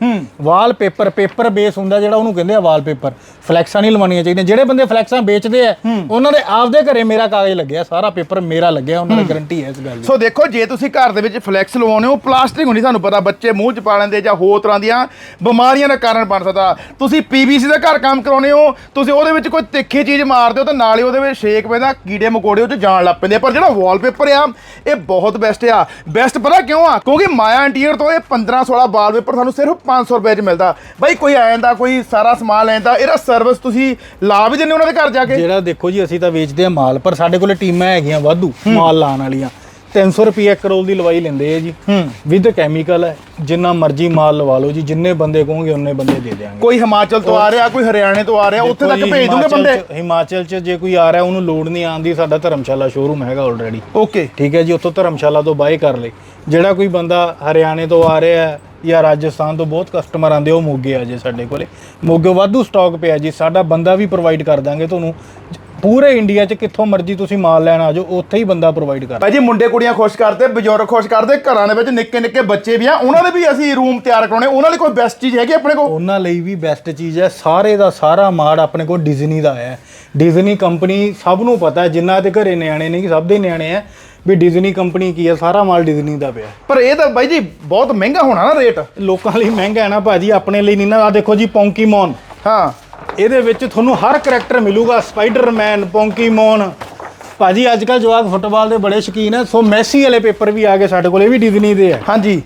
ਵਾਲਪੇਪਰ ਪੇਪਰ ਬੇਸ ਹੁੰਦਾ ਜਿਹੜਾ ਉਹਨੂੰ ਕਹਿੰਦੇ ਆ ਵਾਲਪੇਪਰ। ਫਲੈਕਸਾਂ ਨਹੀਂ ਲਵਾਉਣੀਆਂ ਚਾਹੀਦੀਆਂ। ਜਿਹੜੇ ਬੰਦੇ ਫਲੈਕਸਾਂ ਵੇਚਦੇ ਆ ਉਹਨਾਂ ਦੇ ਆਪਦੇ ਘਰੇ ਮੇਰਾ ਕਾਗਜ਼ ਲੱਗਿਆ ਸਾਰਾ ਪੇਪਰ ਮੇਰਾ ਲੱਗਿਆ ਉਹਨਾਂ ਦੀ ਗਾਰੰਟੀ ਹੈ ਇਸ ਗੱਲ ਦੀ। ਸੋ ਦੇਖੋ ਜੇ ਤੁਸੀਂ ਘਰ ਦੇ ਵਿੱਚ ਫਲੈਕਸ ਲਵਾਉਣੇ ਹੋ ਪਲਾਸਟਿਕ ਹੁੰਦੀ ਤੁਹਾਨੂੰ ਪਤਾ ਬੱਚੇ ਮੂੰਹ ਚ ਪਾ ਲੈਂਦੇ ਜਾਂ ਹੋਰ ਤਰ੍ਹਾਂ ਦੀਆਂ ਬਿਮਾਰੀਆਂ ਦਾ ਕਾਰਨ ਬਣ ਸਕਦਾ। ਤੁਸੀਂ ਪੀਵੀਸੀ ਦਾ ਘਰ ਕੰਮ ਕਰਾਉਣੇ ਹੋ ਤੁਸੀਂ ਉਹਦੇ ਵਿੱਚ ਕੋਈ ਤਿੱਖੀ ਚੀਜ਼ ਮਾਰਦੇ ਹੋ ਤਾਂ ਨਾਲ ਹੀ ਉਹਦੇ ਵਿੱਚ ਛੇਕ ਪੈਂਦਾ ਕੀੜੇ ਮਕੌੜੇ ਉਹ ਚ ਜਾਣ ਲੱਗ ਪੈਂਦੇ। ਪਰ ਜਿਹੜਾ ਵਾਲਪੇਪਰ ਆ ਇਹ ਬਹੁਤ ਬੈਸਟ ਆ। ਬੈਸਟ ਪਤਾ ਕਿਉਂ ਆ? ਕਿਉਂਕਿ ਮਾਇਆ ਇੰਟੀਰੀਅਰ ਤੋਂ ਇਹ 15 16 ਵਾਲਪੇਪਰ ਤੁਹਾਨੂੰ ਸਿਰਫ 500 ਰੁਪਏ ਚ ਮਿਲਦਾ। ਬਾਈ ਕੋਈ ਆ ਜਾਂਦਾ ਕੋਈ ਸਾਰਾ ਸਮਾਨ ਲੈਂਦਾ ਇਹਦਾ ਸਰਵਿਸ ਤੁਸੀਂ ਲਾ ਵੀ ਦਿੰਦੇ ਉਹਨਾਂ ਦੇ ਘਰ ਜਾ ਕੇ? ਜਿਹੜਾ ਦੇਖੋ ਜੀ ਅਸੀਂ ਤਾਂ ਵੇਚਦੇ ਆ ਮਾਲ ਪਰ ਸਾਡੇ ਕੋਲੇ ਟੀਮਾਂ ਹੈਗੀਆਂ ਵਾਧੂ ਮਾਲ ਲਾਣ ਵਾਲੀਆਂ। 300 ਰੁਪਏ ਇੱਕ ਰੋਲ ਦੀ ਲਵਾਈ ਲੈਂਦੇ ਆ ਜੀ। ਵਿਦ ਕੈਮੀਕਲ ਹੈ ਜਿੰਨਾ ਮਰਜ਼ੀ ਮਾਲ ਲਵਾ ਲਓ ਜੀ ਜਿੰਨੇ ਬੰਦੇ ਕਹੋਗੇ ਉਹਨੇ ਬੰਦੇ ਦੇ ਦੇਾਂਗੇ ਕੋਈ ਹਿਮਾਚਲ ਤੋਂ ਆ ਰਿਹਾ ਕੋਈ ਹਰਿਆਣੇ ਤੋਂ ਆ ਰਿਹਾ ਉੱਥੇ ਤੱਕ ਭੇਜ ਦੂੰਗੇ ਬੰਦੇ? ਹਿਮਾਚਲ ਚ ਜੇ ਕੋਈ ਆ ਰਿਹਾ ਉਹਨੂੰ ਲੋੜ ਨਹੀਂ ਆਂਦੀ ਸਾਡਾ ਧਰਮਸ਼ਾਲਾ ਸ਼ੋਰੂਮ ਹੈਗਾ ਆਲਰੇਡੀ ਓਕੇ। ਠੀਕ ਹੈ ਜੀ ਉੱਥੋਂ ਧਰਮਸ਼ਾਲਾ ਤੋਂ ਬਾਈ ਕਰ ਲੇ ਜਿਹੜਾ ਕੋਈ ਬੰਦਾ ਹਰਿਆਣੇ ਤੋਂ ਆ ਰਿਹਾ ਹੈ ਜਾਂ ਰਾਜਸਥਾਨ ਤੋਂ ਬਹੁਤ ਕਸਟਮਰ ਆਂਦੇ ਉਹ ਮੋਗੇ ਆ ਜੇ ਸਾਡੇ ਕੋਲੇ। ਮੋਗੇ ਵਾਧੂ ਸਟਾਕ ਪਿਆ ਜੀ ਸਾਡਾ ਬੰਦਾ ਵੀ ਪ੍ਰੋਵਾਈਡ ਕਰ ਦਾਂਗੇ ਤੁਹਾਨੂੰ। ਪੂਰੇ ਇੰਡੀਆ 'ਚ ਕਿੱਥੋਂ ਮਰਜ਼ੀ ਤੁਸੀਂ ਮਾਲ ਲੈਣ ਆ ਜਾਓ ਉੱਥੇ ਹੀ ਬੰਦਾ ਪ੍ਰੋਵਾਈਡ ਕਰ ਭਾਈ ਜੀ ਮੁੰਡੇ ਕੁੜੀਆਂ ਖੁਸ਼ ਕਰਦੇ ਬਜ਼ੁਰਗ ਖੁਸ਼ ਕਰਦੇ ਘਰਾਂ ਦੇ ਵਿੱਚ ਨਿੱਕੇ ਨਿੱਕੇ ਬੱਚੇ ਵੀ ਆ ਉਹਨਾਂ ਦੇ ਵੀ ਅਸੀਂ ਰੂਮ ਤਿਆਰ ਕਰਾਉਣੇ ਉਹਨਾਂ ਲਈ ਕੋਈ ਬੈਸਟ ਚੀਜ਼ ਹੈਗੀ ਆਪਣੇ ਕੋਲ? ਉਹਨਾਂ ਲਈ ਵੀ ਬੈਸਟ ਚੀਜ਼ ਹੈ ਸਾਰੇ ਦਾ ਸਾਰਾ ਮਾਲ ਆਪਣੇ ਕੋਲ ਡਿਜ਼ਨੀ ਦਾ ਹੈ। ਡਿਜ਼ਨੀ ਕੰਪਨੀ ਸਭ ਨੂੰ ਪਤਾ ਹੈ ਜਿਨ੍ਹਾਂ ਦੇ ਘਰੇ ਨਿਆਣੇ ਨਹੀਂ ਸਭ ਦੇ ਨਿਆਣੇ ਹੈ ਵੀ ਡਿਜ਼ਨੀ ਕੰਪਨੀ ਕੀ ਹੈ ਸਾਰਾ ਮਾਲ ਡਿਜ਼ਨੀ ਦਾ ਪਿਆ। ਪਰ ਇਹ ਤਾਂ ਬਾਈ ਜੀ ਬਹੁਤ ਮਹਿੰਗਾ ਹੋਣਾ ਨਾ ਰੇਟ ਲੋਕਾਂ ਲਈ ਮਹਿੰਗਾ ਹੈ ਨਾ ਭਾਜੀ ਆਪਣੇ ਲਈ ਨਹੀਂ ਨਾ ਆ ਦੇਖੋ ਜੀ ਪੌਂਕੀਮੋਨ ਹਾਂ। ਇਹਦੇ ਵਿੱਚ ਤੁਹਾਨੂੰ ਹਰ ਕਰੈਕਟਰ ਮਿਲੂਗਾ ਸਪਾਈਡਰਮੈਨ ਪੌਂਕੀਮੋਨ ਭਾਜੀ, ਅੱਜ ਕੱਲ ਜਵਾਕ ਫੁੱਟਬਾਲ ਦੇ ਬੜੇ ਸ਼ੌਕੀਨ ਹੈ, ਸੋ ਮੈਸੀ ਵਾਲੇ ਪੇਪਰ ਵੀ ਆ ਗਏ ਸਾਡੇ ਕੋਲ, ਇਹ ਵੀ ਡਿਜ਼ਨੀ ਦੇ ਆ ਹਾਂਜੀ।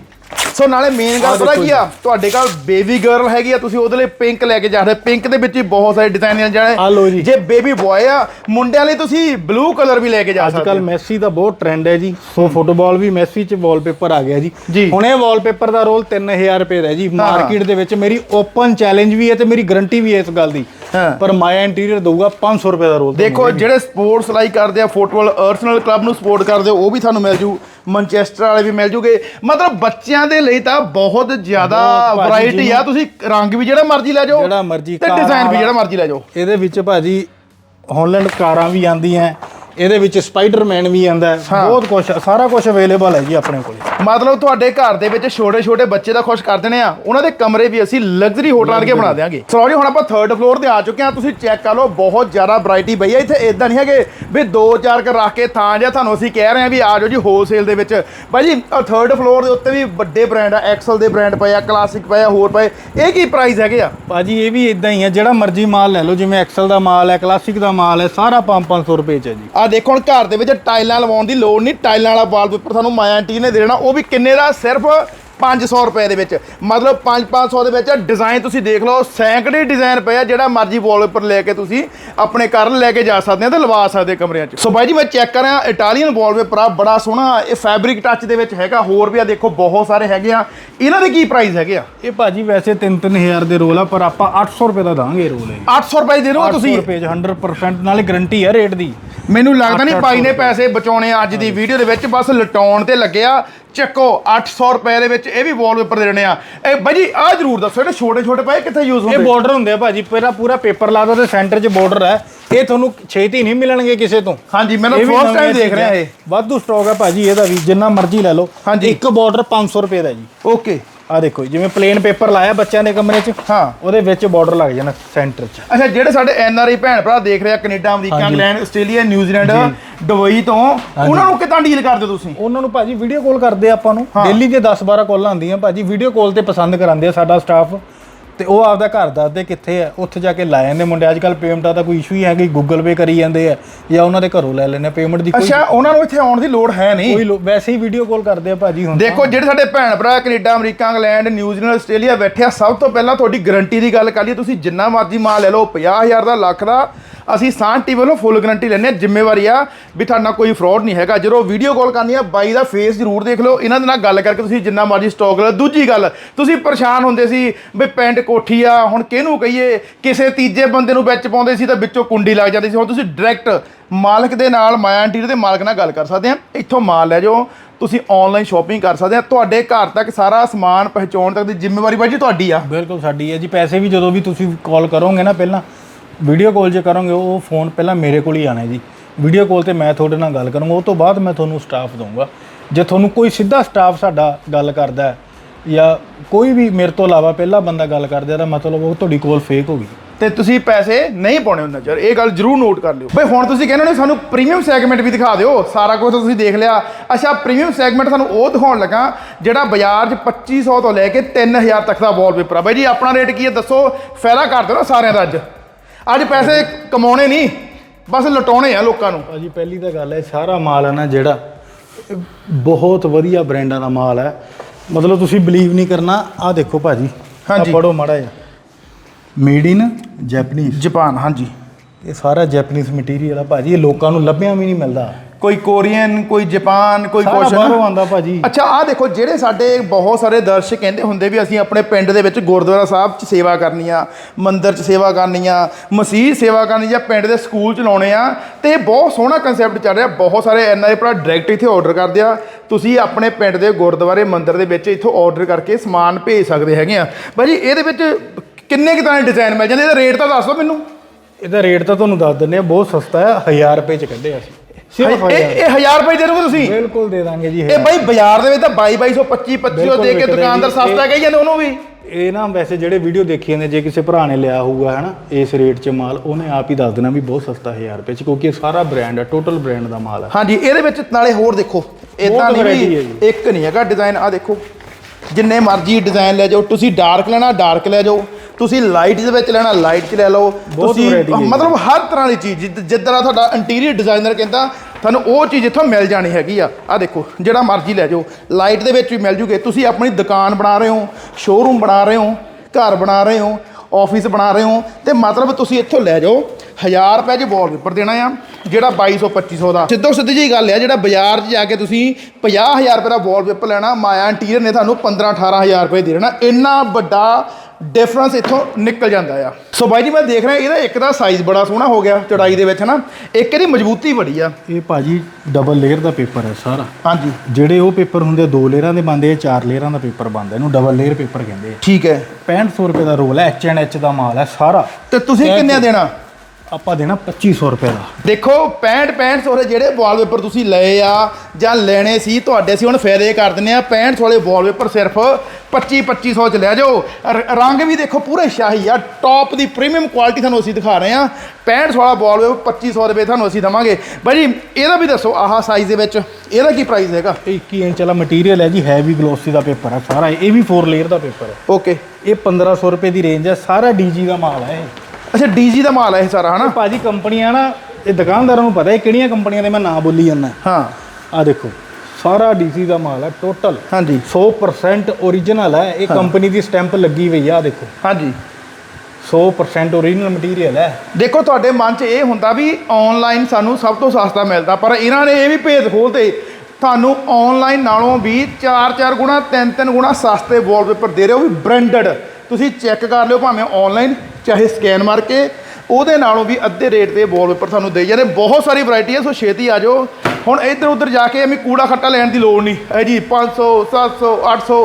ਸੋ ਨਾਲੇ ਮੇਨ ਗੱਲ ਪਤਾ ਕੀ ਆ? ਤੁਹਾਡੇ ਕੋਲ ਬੇਬੀ ਗਰਲ ਹੈਗੀ ਆ ਤੁਸੀਂ ਉਹਦੇ ਲਈ ਪਿੰਕ ਲੈ ਕੇ ਜਾ ਰਹੇ ਪਿੰਕ ਦੇ ਵਿੱਚ ਹੀ ਬਹੁਤ ਸਾਰੇ ਡਿਜ਼ਾਈਨ ਆ। ਜਿਹੜੇ। ਜੇ। ਬੇਬੀ ਬॉय ਆ ਮੁੰਡਿਆਂ ਲਈ ਤੁਸੀਂ ਬਲੂ ਕਲਰ ਵੀ ਲੈ ਕੇ ਜਾ ਅੱਜ ਸਕਦੇ ਕੱਲ ਹੋ। ਮੈਸੀ ਦਾ ਬਹੁਤ ਟ੍ਰੈਂਡ ਹੈ ਜੀ। ਸੋ ਫੁੱਟਬਾਲ ਵੀ ਮੈਸੀ ਚ ਵਾਲਪੇਪਰ ਆ ਗਿਆ ਜੀ। ਹੁਣ ਇਹ ਵਾਲਪੇਪਰ ਦਾ ਰੋਲ 3000 ਰੁਪਏ ਦਾ ਜੀ। ਮਾਰਕੀਟ ਦੇ ਵਿੱਚ ਮੇਰੀ ਓਪਨ ਚੈਲੰਜ ਵੀ ਹੈ ਤੇ ਮੇਰੀ ਗਾਰੰਟੀ ਵੀ ਹੈ ਇਸ ਗੱਲ ਦੀ। ਪਰ ਮਾਇਆ ਇੰਟੀਰੀਅਰ ਦਊਗਾ 500 ਰੁਪਏ ਦਾ ਰੋਲ ਦੇਖੋ ਜਿਹੜੇ ਸਪੋਰਟਸ ਲਾਈ ਕਰਦੇ ਆ ਫੁੱਟਬਾਲ ਅਰਸਨਲ ਕਲੱਬ ਨੂੰ ਸਪੋਰਟ ਕਰਦੇ ਉਹ ਵੀ ਤੁਹਾਨੂੰ ਮਿਲ ਜੂ। ਮੈਨਚੈਸਟਰ ਵਾਲੇ ਵੀ ਮਿਲ ਜੂਗੇ। ਮਤਲਬ ਬੱਚਿਆਂ ਦੇ ਲਈ ਤਾਂ ਬਹੁਤ ਜ਼ਿਆਦਾ ਵੈਰਾਈਟੀ ਆ। ਤੁਸੀਂ ਰੰਗ ਵੀ ਜਿਹੜਾ ਮਰਜ਼ੀ ਲੈ ਜਾਓ ਜਿਹੜਾ ਮਰਜ਼ੀ ਤੇ ਡਿਜ਼ਾਈਨ ਵੀ। ਜਿਹੜਾ ਮਰਜ਼ੀ ਲੈ ਜਾਓ। ਇਹਦੇ ਵਿੱਚ ਭਾਜੀ ਹਾਲੈਂਡ ਕਾਰਾਂ ਵੀ ਆਂਦੀਆਂ ਇਹਦੇ ਵਿੱਚ ਸਪਾਈਡਰਮੈਨ ਵੀ ਆਂਦਾ ਹੈ। ਬਹੁਤ ਕੁਝ ਸਾਰਾ ਕੁਝ ਅਵੇਲੇਬਲ ਹੈ ਜੀ ਆਪਣੇ ਕੋਲ। ਮਤਲਬ ਤੁਹਾਡੇ ਘਰ ਦੇ ਵਿੱਚ ਛੋਟੇ ਛੋਟੇ ਬੱਚੇ ਦਾ ਖੁਸ਼ ਕਰ ਦੇਣੇ ਆ। ਉਹਨਾਂ ਦੇ ਕਮਰੇ ਵੀ ਅਸੀਂ ਲਗਜ਼ਰੀ ਹੋਟਲਾਂ ਵਰਗੇ ਬਣਾ ਦੇਵਾਂਗੇ ਸੋ ਜੀ ਹੁਣ ਆਪਾਂ ਥਰਡ ਫਲੋਰ ਤੇ ਆ ਚੁੱਕੇ ਆ। ਤੁਸੀਂ ਚੈੱਕ ਕਰ ਲਓ ਬਹੁਤ ਜ਼ਿਆਦਾ ਵੈਰਾਈਟੀ ਪਈ ਆ। ਇੱਥੇ ਇਦਾਂ ਨਹੀਂ ਹੈਗੇ ਵੀ ਦੋ ਚਾਰ ਕਰ ਰੱਖ ਕੇ ਥਾਂ ਜਾਂ ਤੁਹਾਨੂੰ ਅਸੀਂ ਕਹਿ ਰਹੇ ਆ ਵੀ ਆ ਜਾਓ ਜੀ ਹੋਲਸੇਲ ਦੇ ਵਿੱਚ। ਭਾਈ ਜੀ ਥਰਡ ਫਲੋਰ ਦੇ ਉੱਤੇ ਵੀ ਵੱਡੇ ਬ੍ਰਾਂਡ ਆ ਐਕਸਲ ਦੇ ਬ੍ਰਾਂਡ ਪਏ ਆ ਕਲਾਸਿਕ ਪਏ ਆ ਹੋਰ ਪਏ। ਇਹ ਕੀ ਪ੍ਰਾਈਸ ਹੈਗੇ ਆ? ਭਾਜੀ ਇਹ ਵੀ ਇਦਾਂ ਹੀ ਹੈ ਜਿਹੜਾ ਮਰਜ਼ੀ ਮਾਲ ਲੈ ਲਓ ਜਿਵੇਂ ਐਕਸਲ ਦਾ ਮਾਲ ਹੈ ਕਲਾਸਿਕ ਦਾ ਮਾਲ ਹੈ ਸਾਰਾ 5-500 ਰੁਪਏ ਚ ਹੈ ਜੀ। ਆ ਦੇਖੋ ਹੁਣ ਘਰ ਦੇ ਵਿੱਚ ਟਾਈਲਾਂ ਲਵਾਉਣ ਦੀ ਲੋੜ ਨਹੀਂ। ਟਾਈਲਾਂ ਵਾਲਾ ਵਾਲਪੇਪਰ ਸਾਨੂੰ ਮਾਇਆ ਆਂਟੀ ਨੇ ਦੇਣਾ। ਉਹ ਵੀ ਕਿੰਨੇ ਦਾ? ਸਿਰਫ 500 ਰੁਪਏ ਦੇ ਵਿੱਚ। ਮਤਲਬ 5-500 ਦੇ ਵਿੱਚ ਡਿਜ਼ਾਈਨ ਤੁਸੀਂ ਦੇਖ ਲਓ ਸੈਂਕੜੇ ਡਿਜ਼ਾਈਨ ਪਏ ਆ ਜਿਹੜਾ ਮਰਜ਼ੀ ਵਾਲਪੇਪਰ ਲੈ ਕੇ ਤੁਸੀਂ ਆਪਣੇ ਘਰ ਲੈ ਕੇ ਜਾ ਸਕਦੇ ਆ ਤੇ ਲਵਾ ਸਕਦੇ ਆ ਕਮਰਿਆਂ 'ਚ। ਸੋ ਬਾਈ ਜੀ ਮੈਂ ਚੈੱਕ ਕਰ ਰਿਹਾ ਇਟਾਲੀਅਨ ਵਾਲਪੇਪਰ ਆ ਬੜਾ ਸੋਹਣਾ ਇਹ ਫੈਬਰਿਕ ਟੱਚ ਦੇ ਵਿੱਚ ਹੈਗਾ ਹੋਰ ਵੀ ਆ ਦੇਖੋ ਬਹੁਤ ਸਾਰੇ ਹੈਗੇ ਆ। ਇਹਨਾਂ ਦੇ ਕੀ ਪ੍ਰਾਈਸ ਹੈਗੇ ਆ? ਇਹ ਭਾਜੀ ਵੈਸੇ 3-3000 ਦੇ ਰੋਲ ਆ ਪਰ ਆਪਾਂ 800 ਰੁਪਏ ਦਾ ਦਾਂਗੇ ਰੋਲ ਇਹ। 800 ਰੁਪਏ ਦੇ ਰਹੇ ਹੋ 800 ਤੁਸੀਂ? ਰੁਪਏ ਚ 100% ਨਾਲੇ ਗਾਰੰਟੀ ਹੈ ਰੇਟ ਦੀ। ਮੈਨੂੰ ਲੱਗਦਾ ਨਹੀਂ 800 ਬਾਈ ਨੇ ਪੈਸੇ ਬਚਾਉਣੇ ਆ ਅੱਜ ਦੀ ਵੀਡੀਓ ਦੇ ਵਿੱਚ ਬਸ ਲਟਾਉਣ ਤੇ ਲੱਗਿਆ ਚੱਕੋ 800 ਰੁਪਏ ਦੇ ਵਿੱਚ ਇਹ ਵੀ ਵਾਲਪੇਪਰ ਦੇ ਦੇਣੇ ਆ। ਇਹ ਬਾਈ ਜੀ ਆ ਜਰੂਰ ਦੱਸੋ ਜਿਹੜੇ ਛੋਟੇ ਛੋਟੇ ਪਏ ਕਿੱਥੇ ਯੂਜ਼ ਇਹ ਹੁੰਦੇ ਬਾਰਡਰ ਹੁੰਦੇ ਆ ਭਾਜੀ ਪਹਿਲਾ ਪੂਰਾ ਪੇਪਰ ਲਾ ਦੋ ਤੇ ਸੈਂਟਰ 'ਚ ਬਾਰਡਰ ਹੈ। ਇਹ ਤੁਹਾਨੂੰ ਛੇਤੀ ਨਹੀਂ ਮਿਲਣਗੇ ਕਿਸੇ ਤੋਂ। ਹਾਂਜੀ ਮੈਂ ਇਹ ਵੀ ਫਸਟ ਨਵੀਆਂ ਟਾਈਮ ਦੇਖ ਰਿਹਾ। ਇਹ। ਵਾਧੂ ਸਟਾਕ ਹੈ ਭਾਜੀ ਇਹਦਾ ਵੀ ਜਿੰਨਾ ਮਰਜ਼ੀ ਲੈ ਲਓ। ਹਾਂਜੀ। ਇੱਕ ਬਾਰਡਰ 500 ਰੁਪਏ ਦਾ ਜੀ। ਓਕੇ ਆ ਦੇਖੋ ਜਿਵੇਂ ਪਲੇਨ ਪੇਪਰ ਲਾਇਆ ਬੱਚਿਆਂ ਦੇ ਕਮਰੇ 'ਚ ਹਾਂ। ਉਹਦੇ ਵਿੱਚ ਬਾਰਡਰ ਲੱਗ ਜਾਣਾ ਸੈਂਟਰ 'ਚ। ਅੱਛਾ ਜਿਹੜੇ ਸਾਡੇ ਐਨ ਆਰ ਆਈ ਭੈਣ ਭਰਾ ਦੇਖ ਰਹੇ Canada America. England Australia New Zealand Dubai ਤੋਂ ਉਹਨਾਂ ਨੂੰ ਕਿਦਾਂ ਡੀਲ ਕਰਦੇ ਤੁਸੀਂ? ਉਹਨਾਂ ਨੂੰ ਭਾਜੀ ਵੀਡੀਓ ਕਾਲ ਕਰਦੇ ਆਪਾਂ ਨੂੰ। ਡੇਲੀ ਦੇ 10-12 ਕਾਲਾਂ ਆਉਂਦੀਆਂ ਭਾਜੀ ਵੀਡੀਓ ਕਾਲ ਤੇ ਪਸੰਦ ਕਰਾਉਂਦੇ ਆ ਸਾਡਾ ਸਟਾਫ ਤੇ ਉਹ ਆਪਦਾ ਘਰ ਦੱਸਦੇ ਕਿੱਥੇ ਆ ਉੱਥੇ ਜਾ ਕੇ ਲੈ ਜਾਂਦੇ ਮੁੰਡੇ। ਅੱਜ ਕੱਲ ਪੇਮੈਂਟਾਂ ਦਾ ਕੋਈ ਇਸ਼ੂ ਹੀ ਹੈ ਕਿ ਗੂਗਲ ਪੇ ਕਰੀ ਜਾਂਦੇ ਆ ਜਾਂ ਉਹਨਾਂ ਦੇ ਘਰੋਂ ਲੈ ਲੈਂਦੇ ਪੇਮੈਂਟ ਦੀ ਕੋਈ ਅੱਛਾ ਉਹਨਾਂ ਨੂੰ ਇੱਥੇ ਆਉਣ ਦੀ ਲੋੜ ਹੈ ਨਹੀਂ। ਕੋਈ ਲੋ- ਵੈਸੇ ਹੀ ਵੀਡੀਓ ਕਾਲ ਕਰਦੇ ਆ ਭਾਜੀ ਹੁਣ ਦੇਖੋ ਜਿਹੜੇ ਸਾਡੇ ਭੈਣ ਭਰਾ Canada America England New Zealand Australia ਬੈਠੇ ਆ ਸਭ ਤੋਂ ਪਹਿਲਾਂ ਤੁਹਾਡੀ ਗਾਰੰਟੀ ਦੀ ਗੱਲ ਕਰ ਲਈਏ ਤੁਸੀਂ ਜਿੰਨਾ ਮਰਜ਼ੀ ਮਾਲ ਲੈ ਲਓ 50000 ਦਾ ਲੱਖ ਦਾ ਅਸੀਂ ਸਾਂਟੀ ਵੱਲੋਂ ਫੁੱਲ ਗਰੰਟੀ ਲੈਂਦੇ ਹਾਂ, ਜ਼ਿੰਮੇਵਾਰੀ ਆ ਵੀ ਤੁਹਾਡਾ ਕੋਈ ਫਰਾਡ ਨਹੀਂ ਹੈਗਾ। ਜਦੋਂ ਵੀਡੀਓ ਕਾਲ ਕਰਨੀ ਆ, ਬਾਈ ਦਾ ਫੇਸ ਜ਼ਰੂਰ ਦੇਖ ਲਓ। ਇਹਨਾਂ ਦੇ ਨਾਲ ਗੱਲ ਕਰਕੇ ਤੁਸੀਂ ਜਿੰਨਾ ਮਰਜ਼ੀ ਸਟਾਕ ਲਓ। ਦੂਜੀ ਗੱਲ, ਤੁਸੀਂ ਪਰੇਸ਼ਾਨ ਹੁੰਦੇ ਸੀ ਵੀ ਪੈਂਟ ਕੋਠੀ ਆ, ਹੁਣ ਕਿਹਨੂੰ ਕਹੀਏ? ਕਿਸੇ ਤੀਜੇ ਬੰਦੇ ਨੂੰ ਵਿੱਚ ਪਾਉਂਦੇ ਸੀ ਤਾਂ ਵਿੱਚੋਂ ਕੁੰਡੀ ਲੱਗ ਜਾਂਦੀ ਸੀ। ਹੁਣ ਤੁਸੀਂ ਡਾਇਰੈਕਟ ਮਾਲਕ ਦੇ ਨਾਲ, ਮਾਇਆ ਇੰਟੀਰੀਅਰ ਦੇ ਮਾਲਕ ਨਾਲ ਗੱਲ ਕਰ ਸਕਦੇ ਆ। ਇੱਥੋਂ ਮਾਲ ਲੈ ਜਾਓ, ਤੁਸੀਂ ਆਨਲਾਈਨ ਸ਼ਾਪਿੰਗ ਕਰ ਸਕਦੇ ਆ। ਤੁਹਾਡੇ ਘਰ ਤੱਕ ਸਾਰਾ ਸਮਾਨ ਪਹੁੰਚਾਉਣ ਤੱਕ ਦੀ ਜ਼ਿੰਮੇਵਾਰੀ ਬਾਈ ਜੀ ਤੁਹਾਡੀ ਆ। ਬਿਲਕੁਲ ਸਾਡੀ ਹੈ ਜੀ। ਪੈਸੇ ਵੀ ਜਦੋਂ ਵੀ ਤੁਸੀਂ ਕਾਲ ਕਰੋਗੇ ਨਾ ਪਹਿਲਾਂ ਵੀਡੀਓ ਕਾਲ ਜੇ ਕਰੋਗੇ, ਉਹ ਫੋਨ ਪਹਿਲਾਂ ਮੇਰੇ ਕੋਲ ਹੀ ਆਣਾ ਜੀ। ਵੀਡੀਓ ਕਾਲ ਤੇ ਮੈਂ ਤੁਹਾਡੇ ਨਾਲ ਗੱਲ ਕਰੂੰਗਾ, ਉਹ ਤੋਂ ਬਾਅਦ ਮੈਂ ਤੁਹਾਨੂੰ ਸਟਾਫ ਦਊਂਗਾ। ਜੇ ਤੁਹਾਨੂੰ ਕੋਈ ਸਿੱਧਾ ਸਟਾਫ ਸਾਡਾ ਗੱਲ ਕਰਦਾ ਹੈ, ਜਾਂ ਕੋਈ ਵੀ ਮੇਰੇ ਤੋਂ ਇਲਾਵਾ ਪਹਿਲਾ ਬੰਦਾ ਗੱਲ ਕਰਦਾ ਤਾਂ ਮਤਲਬ ਉਹ ਤੁਹਾਡੀ ਕਾਲ ਫੇਕ ਹੋ ਗਈ। ਤੇ ਤੁਸੀਂ ਪੈਸੇ ਨਹੀਂ ਪਾਉਣੇ ਉਹਨਾਂ ਚਿਰ ਇਹ ਗੱਲ ਜ਼ਰੂਰ ਨੋਟ ਕਰ ਲਿਓ। ਬਈ ਹੁਣ ਤੁਸੀਂ ਕਹਿੰਦੇ ਹੋ ਸਾਨੂੰ ਪ੍ਰੀਮੀਅਮ ਸੈਗਮੈਂਟ ਵੀ ਦਿਖਾ ਦਿਓ, ਸਾਰਾ ਕੁਝ ਤਾਂ ਤੁਸੀਂ ਦੇਖ ਲਿਆ। ਅੱਛਾ ਪ੍ਰੀਮੀਅਮ ਸੈਗਮੈਂਟ ਸਾਨੂੰ ਉਹ ਦਿਖਾਉਣ ਲੱਗਾ, ਜਿਹੜਾ ਬਾਜ਼ਾਰ 'ਚ 2500 ਤੋਂ ਲੈ ਕੇ 3000 ਤੱਕ ਦਾ ਵਾਲਪੇਪਰ ਆ। ਬਾਈ ਜੀ, ਆਪਣਾ ਰੇਟ ਕੀ ਹੈ ਦੱਸੋ? ਫਾਇਦਾ ਕਰ ਦਿਓ ਨਾ ਸਾਰਿਆਂ ਦਾ ਅੱਜ। ਅੱਜ ਪੈਸੇ ਕਮਾਉਣੇ ਨਹੀਂ ਬਸ ਲਟਾਉਣੇ ਆ ਲੋਕਾਂ ਨੂੰ। ਭਾਜੀ ਪਹਿਲੀ ਤਾਂ ਗੱਲ ਹੈ ਸਾਰਾ ਮਾਲ ਹੈ ਨਾ ਜਿਹੜਾ ਬਹੁਤ ਵਧੀਆ ਬ੍ਰਾਂਡਾਂ ਦਾ ਮਾਲ ਹੈ। ਮਤਲਬ ਤੁਸੀਂ ਬਲੀਵ ਨਹੀਂ ਕਰਨਾ ਆਹ ਦੇਖੋ ਭਾਜੀ ਹਾਂਜੀ। ਪੜੋ ਮਾੜਾ ਜਿਹਾ। ਮੇਡ ਇਨ ਜੈਪਨੀਜ਼ ਜਾਪਾਨ ਹਾਂਜੀ। ਇਹ ਸਾਰਾ ਜੈਪਨੀਜ਼ ਮਟੀਰੀਅਲ ਆ ਭਾਜੀ ਇਹ ਲੋਕਾਂ ਨੂੰ ਲੱਭਿਆ ਵੀ ਨਹੀਂ ਮਿਲਦਾ। ਕੋਈ ਕੋਰੀਅਨ ਕੋਈ ਜਾਪਾਨ ਕੋਈ ਸਾਰਾ ਕੁਛ ਬਾਹਰੋਂ ਆਉਂਦਾ ਭਾਜੀ। ਅੱਛਾ ਆਹ ਦੇਖੋ ਜਿਹੜੇ ਸਾਡੇ ਬਹੁਤ ਸਾਰੇ ਦਰਸ਼ਕ ਕਹਿੰਦੇ ਹੁੰਦੇ ਵੀ ਅਸੀਂ ਆਪਣੇ ਪਿੰਡ ਦੇ ਵਿੱਚ ਗੁਰਦੁਆਰਾ ਸਾਹਿਬ 'ਚ ਸੇਵਾ ਕਰਨੀ ਆ ਮੰਦਿਰ 'ਚ ਸੇਵਾ ਕਰਨੀ ਆ ਮਸੀਹ ਸੇਵਾ ਕਰਨੀ ਜਾਂ ਪਿੰਡ ਦੇ ਸਕੂਲ 'ਚ ਲਾਉਣੇ ਆ ਤੇ ਇਹ ਬਹੁਤ ਸੋਹਣਾ ਕਨਸੈਪਟ ਚੱਲ ਰਿਹਾ। ਬਹੁਤ ਸਾਰੇ ਐਨਆਈ ਭਰਾ ਡਾਇਰੈਕਟ ਇੱਥੇ ਆਰਡਰ ਕਰਦੇ ਆ। ਤੁਸੀਂ ਆਪਣੇ ਪਿੰਡ ਦੇ ਗੁਰਦੁਆਰੇ ਮੰਦਿਰ ਦੇ ਵਿੱਚ ਇੱਥੋਂ ਆਰਡਰ ਕਰਕੇ ਸਮਾਨ ਭੇਜ ਸਕਦੇ ਹੈਗੇ ਆ। ਭਾਜੀ ਇਹਦੇ ਵਿੱਚ ਕਿੰਨੇ ਕੁ ਤਰ੍ਹਾਂ ਦੇ ਡਿਜ਼ਾਈਨ ਮਿਲ ਜਾਂਦੇ? ਇਹਦਾ ਰੇਟ ਤਾਂ ਦੱਸ ਦਿਓ ਮੈਨੂੰ। ਇਹਦਾ ਰੇਟ ਤਾਂ ਤੁਹਾਨੂੰ ਦੱਸ ਦਿੰਦੇ ਆ ਬਹੁਤ ਸਸਤਾ ਹੈ 1000 ਰੁਪਏ ਚ ਕੱਢਿਆ ਅਸੀਂ। ਸਿਰਫ ਇਹ 1000 ਇਹ 1000 ਰੁਪਏ ਦੇ ਦੋਗੇ ਤੁਸੀਂ। ਬਿਲਕੁਲ ਦੇ ਦਾਂਗੇ ਜੀ ਇਹ ਬਾਈ ਬਾਜ਼ਾਰ ਦੇ ਵਿੱਚ ਤਾਂ 22 2200 25 2500 ਬਿਲਕੁਲ ਦੇ ਕੇ ਦੁਕਾਨਦਾਰ। ਸਸਤਾ ਕਹੀ ਜਾਂਦੇ ਉਹਨੂੰ ਵੀ। ਇਹ ਨਾ ਵੈਸੇ ਜਿਹੜੇ ਵੀਡੀਓ ਦੇਖੀ ਜਾਂਦੇ ਜੇ ਕਿਸੇ ਭਰਾ ਨੇ ਲਿਆ ਹੋਊਗਾ ਹਨਾ ਇਸ ਰੇਟ 'ਚ ਮਾਲ ਉਹਨੇ ਆਪ ਹੀ ਦੱਸ ਦੇਣਾ ਵੀ ਬਹੁਤ ਸਸਤਾ 1000 ਰੁਪਏ 'ਚ ਕਿਉਂਕਿ ਇਹ ਸਾਰਾ ਬ੍ਰਾਂਡ ਹੈ ਟੋਟਲ ਬ੍ਰਾਂਡ ਦਾ ਮਾਲ ਹੈ। ਹਾਂਜੀ ਇਹਦੇ ਵਿੱਚ ਨਾਲੇ ਹੋਰ ਦੇਖੋ ਇਦਾਂ ਨਹੀਂ ਵੀ। ਇੱਕ ਨਹੀਂ ਹੈਗਾ ਡਿਜ਼ਾਈਨ ਆ ਦੇਖੋ ਜਿੰਨੇ ਮਰਜ਼ੀ ਡਿਜ਼ਾਈਨ ਲੈ ਜਾਓ ਤੁਸੀਂ ਡਾਰਕ ਲੈਣਾ ਡਾਰਕ ਲੈ ਜਾਓ ਤੁਸੀਂ ਲਾਈਟ ਦੇ ਵਿੱਚ ਲੈਣਾ ਲਾਈਟ 'ਚ ਲੈ ਲਓ। ਤੁਸੀਂ। ਮਤਲਬ ਹਰ ਤਰ੍ਹਾਂ ਦੀ ਚੀਜ਼ ਜਿੱਦ- ਤੁਹਾਡਾ ਇੰਟੀਰੀਅਰ ਡਿਜ਼ਾਈਨਰ ਕਹਿੰਦਾ ਤੁਹਾਨੂੰ ਉਹ ਚੀਜ਼ ਇੱਥੋਂ ਮਿਲ ਜਾਣੀ ਹੈਗੀ ਆ। ਆ ਦੇਖੋ ਜਿਹੜਾ ਮਰਜ਼ੀ ਲੈ ਜਾਓ। ਲਾਈਟ ਦੇ ਵਿੱਚ ਵੀ ਮਿਲ ਜੂਗੇ। ਤੁਸੀਂ ਆਪਣੀ ਦੁਕਾਨ ਬਣਾ ਰਹੇ ਹੋ ਸ਼ੋਰੂਮ ਬਣਾ ਰਹੇ ਹੋ ਘਰ ਬਣਾ ਰਹੇ ਹੋ ਆਫਿਸ ਬਣਾ ਰਹੇ ਹੋ ਤੇ ਮਤਲਬ ਤੁਸੀਂ ਇੱਥੋਂ ਲੈ ਜਾਓ। 1000 ਰੁਪਏ 'ਚ ਵਾਲਪੇਪਰ ਦੇਣਾ ਆ ਜਿਹੜਾ 2200 2500 ਦਾ। ਸਿੱਧੋ ਸਿੱਧੀ ਜੀ ਗੱਲ ਆ ਜਿਹੜਾ ਬਾਜ਼ਾਰ 'ਚ ਜਾ ਕੇ ਤੁਸੀਂ 50000 ਰੁਪਏ ਦਾ ਵਾਲਪੇਪਰ ਲੈਣਾ ਮਾਇਆ ਇੰਟੀਰੀਅਰ ਨੇ ਤੁਹਾਨੂੰ 15 18000 ਰੁਪਏ ਦੇ ਦੇਣਾ। ਇੰਨਾ ਵੱਡਾ ਡਿਫਰੈਂਸ ਇੱਥੋਂ ਨਿਕਲ ਜਾਂਦਾ ਆ। ਸੋ ਬਾਈ ਜੀ ਮੈਂ ਦੇਖ ਰਿਹਾ ਇਹਦਾ ਇੱਕ ਦਾ ਸਾਈਜ਼ ਬੜਾ ਸੋਹਣਾ ਹੋ ਗਿਆ ਚੌੜਾਈ ਦੇ ਵਿੱਚ ਨਾ ਇੱਕ ਇਹਦੀ ਮਜ਼ਬੂਤੀ ਬੜੀ ਆ। ਇਹ ਭਾਜੀ ਡਬਲ ਲੇਅਰ ਦਾ ਪੇਪਰ ਹੈ ਸਾਰਾ। ਹਾਂਜੀ। ਜਿਹੜੇ ਉਹ ਪੇਪਰ ਹੁੰਦੇ ਦੋ ਲੇਅਰਾਂ ਦੇ ਬਣਦੇ ਆ ਚਾਰ ਲੇਅਰਾਂ ਦਾ ਪੇਪਰ ਬਣਦਾ ਇਹਨੂੰ ਡਬਲ ਲੇਅਰ ਪੇਪਰ ਕਹਿੰਦੇ ਆ। ਠੀਕ ਹੈ। 6500 ਰੁਪਏ ਦਾ ਰੋਲ ਹੈ ਐਚ ਐਂਡ ਐਚ ਦਾ ਮਾਲ ਹੈ ਸਾਰਾ। ਤੇ ਤੁਸੀਂ ਕਿੰਨੇ ਦੇਣਾ? ਆਪਾਂ ਦੇਣਾ 2500 ਰੁਪਏ ਦਾ। ਦੇਖੋ 65 65 ਵਾਲੇ ਜਿਹੜੇ ਵਾਲਪੇਪਰ ਤੁਸੀਂ ਲਏ ਆ ਜਾਂ ਲੈਣੇ ਸੀ ਤੁਹਾਡੇ ਅਸੀਂ ਹੁਣ ਫਾਇਦੇ ਕਰ ਦਿੰਨੇ ਆ। 65 ਵਾਲੇ ਵਾਲਪੇਪਰ ਸਿਰਫ 25 2500 ਚ ਲੈ ਜਾਓ। ਰੰਗ ਵੀ ਦੇਖੋ ਪੂਰੇ ਸ਼ਾਹੀ ਆ। ਟੌਪ ਦੀ ਪ੍ਰੀਮੀਅਮ ਕੁਆਲਿਟੀ ਤੁਹਾਨੂੰ ਅਸੀਂ ਦਿਖਾ ਰਹੇ ਆ। 65 ਵਾਲਾ ਵਾਲਪੇਪਰ 2500 ਦੇ ਵਿੱਚ ਤੁਹਾਨੂੰ ਅਸੀਂ ਦਵਾਂਗੇ। ਬਾਈ ਜੀ ਇਹਦਾ ਵੀ ਦੱਸੋ ਆਹ ਸਾਈਜ਼ ਦੇ ਵਿੱਚ ਇਹਦਾ ਕੀ ਪ੍ਰਾਈਸ ਹੈਗਾ? ਇਹ 21 ਇੰਚ ਵਾਲਾ ਮਟੀਰੀਅਲ ਹੈ ਜੀ ਹੈਵੀ ਗਲੋਸੀ ਦਾ ਪੇਪਰ ਹੈ ਸਾਰਾ। ਇਹ ਵੀ 4 ਲੇਅਰ ਦਾ ਪੇਪਰ ਹੈ। ਓਕੇ ਇਹ 1500 ਰੁਪਏ ਦੀ ਰੇਂਜ ਹੈ। ਸਾਰਾ ਡੀਜੀ ਦਾ ਮਾਲ ਹੈ ਇਹ। ਅੱਛਾ ਡੀਜੀ ਦਾ ਮਾਲ ਹੈ ਇਹ ਸਾਰਾ ਹਨਾ? ਭਾਜੀ ਕੰਪਨੀਆਂ ਨਾ ਇਹ ਦੁਕਾਨਦਾਰਾਂ ਨੂੰ ਪਤਾ ਹੈ ਕਿਹੜੀਆਂ ਕੰਪਨੀਆਂ ਦੇ ਮੈਂ ਨਾਂ ਬੋਲੀ ਜਾਂਦਾ। ਹਾਂ। ਆ ਦੇਖੋ ਸਾਰਾ ਡੀਸੀ ਦਾ ਮਾਲ ਹੈ ਟੋਟਲ ਹਾਂਜੀ। 100% ਓਰੀਜਨਲ ਹੈ ਇਹ ਕੰਪਨੀ ਦੀ ਸਟੈਂਪ ਲੱਗੀ ਹੋਈ ਆ ਦੇਖੋ। ਹਾਂਜੀ। 100% ਓਰੀਜਨਲ ਮਟੀਰੀਅਲ ਹੈ। ਦੇਖੋ ਤੁਹਾਡੇ ਮਨ 'ਚ ਇਹ ਹੁੰਦਾ ਵੀ ਆਨਲਾਈਨ ਸਾਨੂੰ ਸਭ ਤੋਂ ਸਸਤਾ ਮਿਲਦਾ ਪਰ ਇਹਨਾਂ ਨੇ ਇਹ ਵੀ ਭੇਦ ਖੋਲਤੇ ਤੁਹਾਨੂੰ ਆਨਲਾਈਨ ਨਾਲੋਂ ਵੀ 4-4 ਗੁਣਾ 3-3 ਗੁਣਾ ਸਸਤੇ ਵਾਲਪੇਪਰ ਦੇ ਰਹੇ ਹੋ ਵੀ ਬ੍ਰਾਂਡਡ ਤੁਸੀਂ ਚੈੱਕ ਕਰ ਲਿਓ ਭਾਵੇਂ ਆਨਲਾਈਨ ਚਾਹੇ ਸਕੈਨ ਮਾਰ ਕੇ ਉਹਦੇ ਨਾਲੋਂ ਵੀ ਅੱਧੇ ਰੇਟ ਤੇ ਵਾਲਪੇਪਰ ਤੁਹਾਨੂੰ ਦੇ ਜਾਂਦੇ। ਬਹੁਤ ਸਾਰੀ ਵੈਰਾਈਟੀ ਹੈ, ਸੋ ਛੇਤੀ ਆ ਜਾਓ। ਹੁਣ ਇੱਧਰ ਉੱਧਰ ਜਾ ਕੇ ਐਵੇਂ ਕੂੜਾ ਖੱਟਾ ਲੈਣ ਦੀ ਲੋੜ ਨਹੀਂ। ਹੈ ਜੀ 500 700 800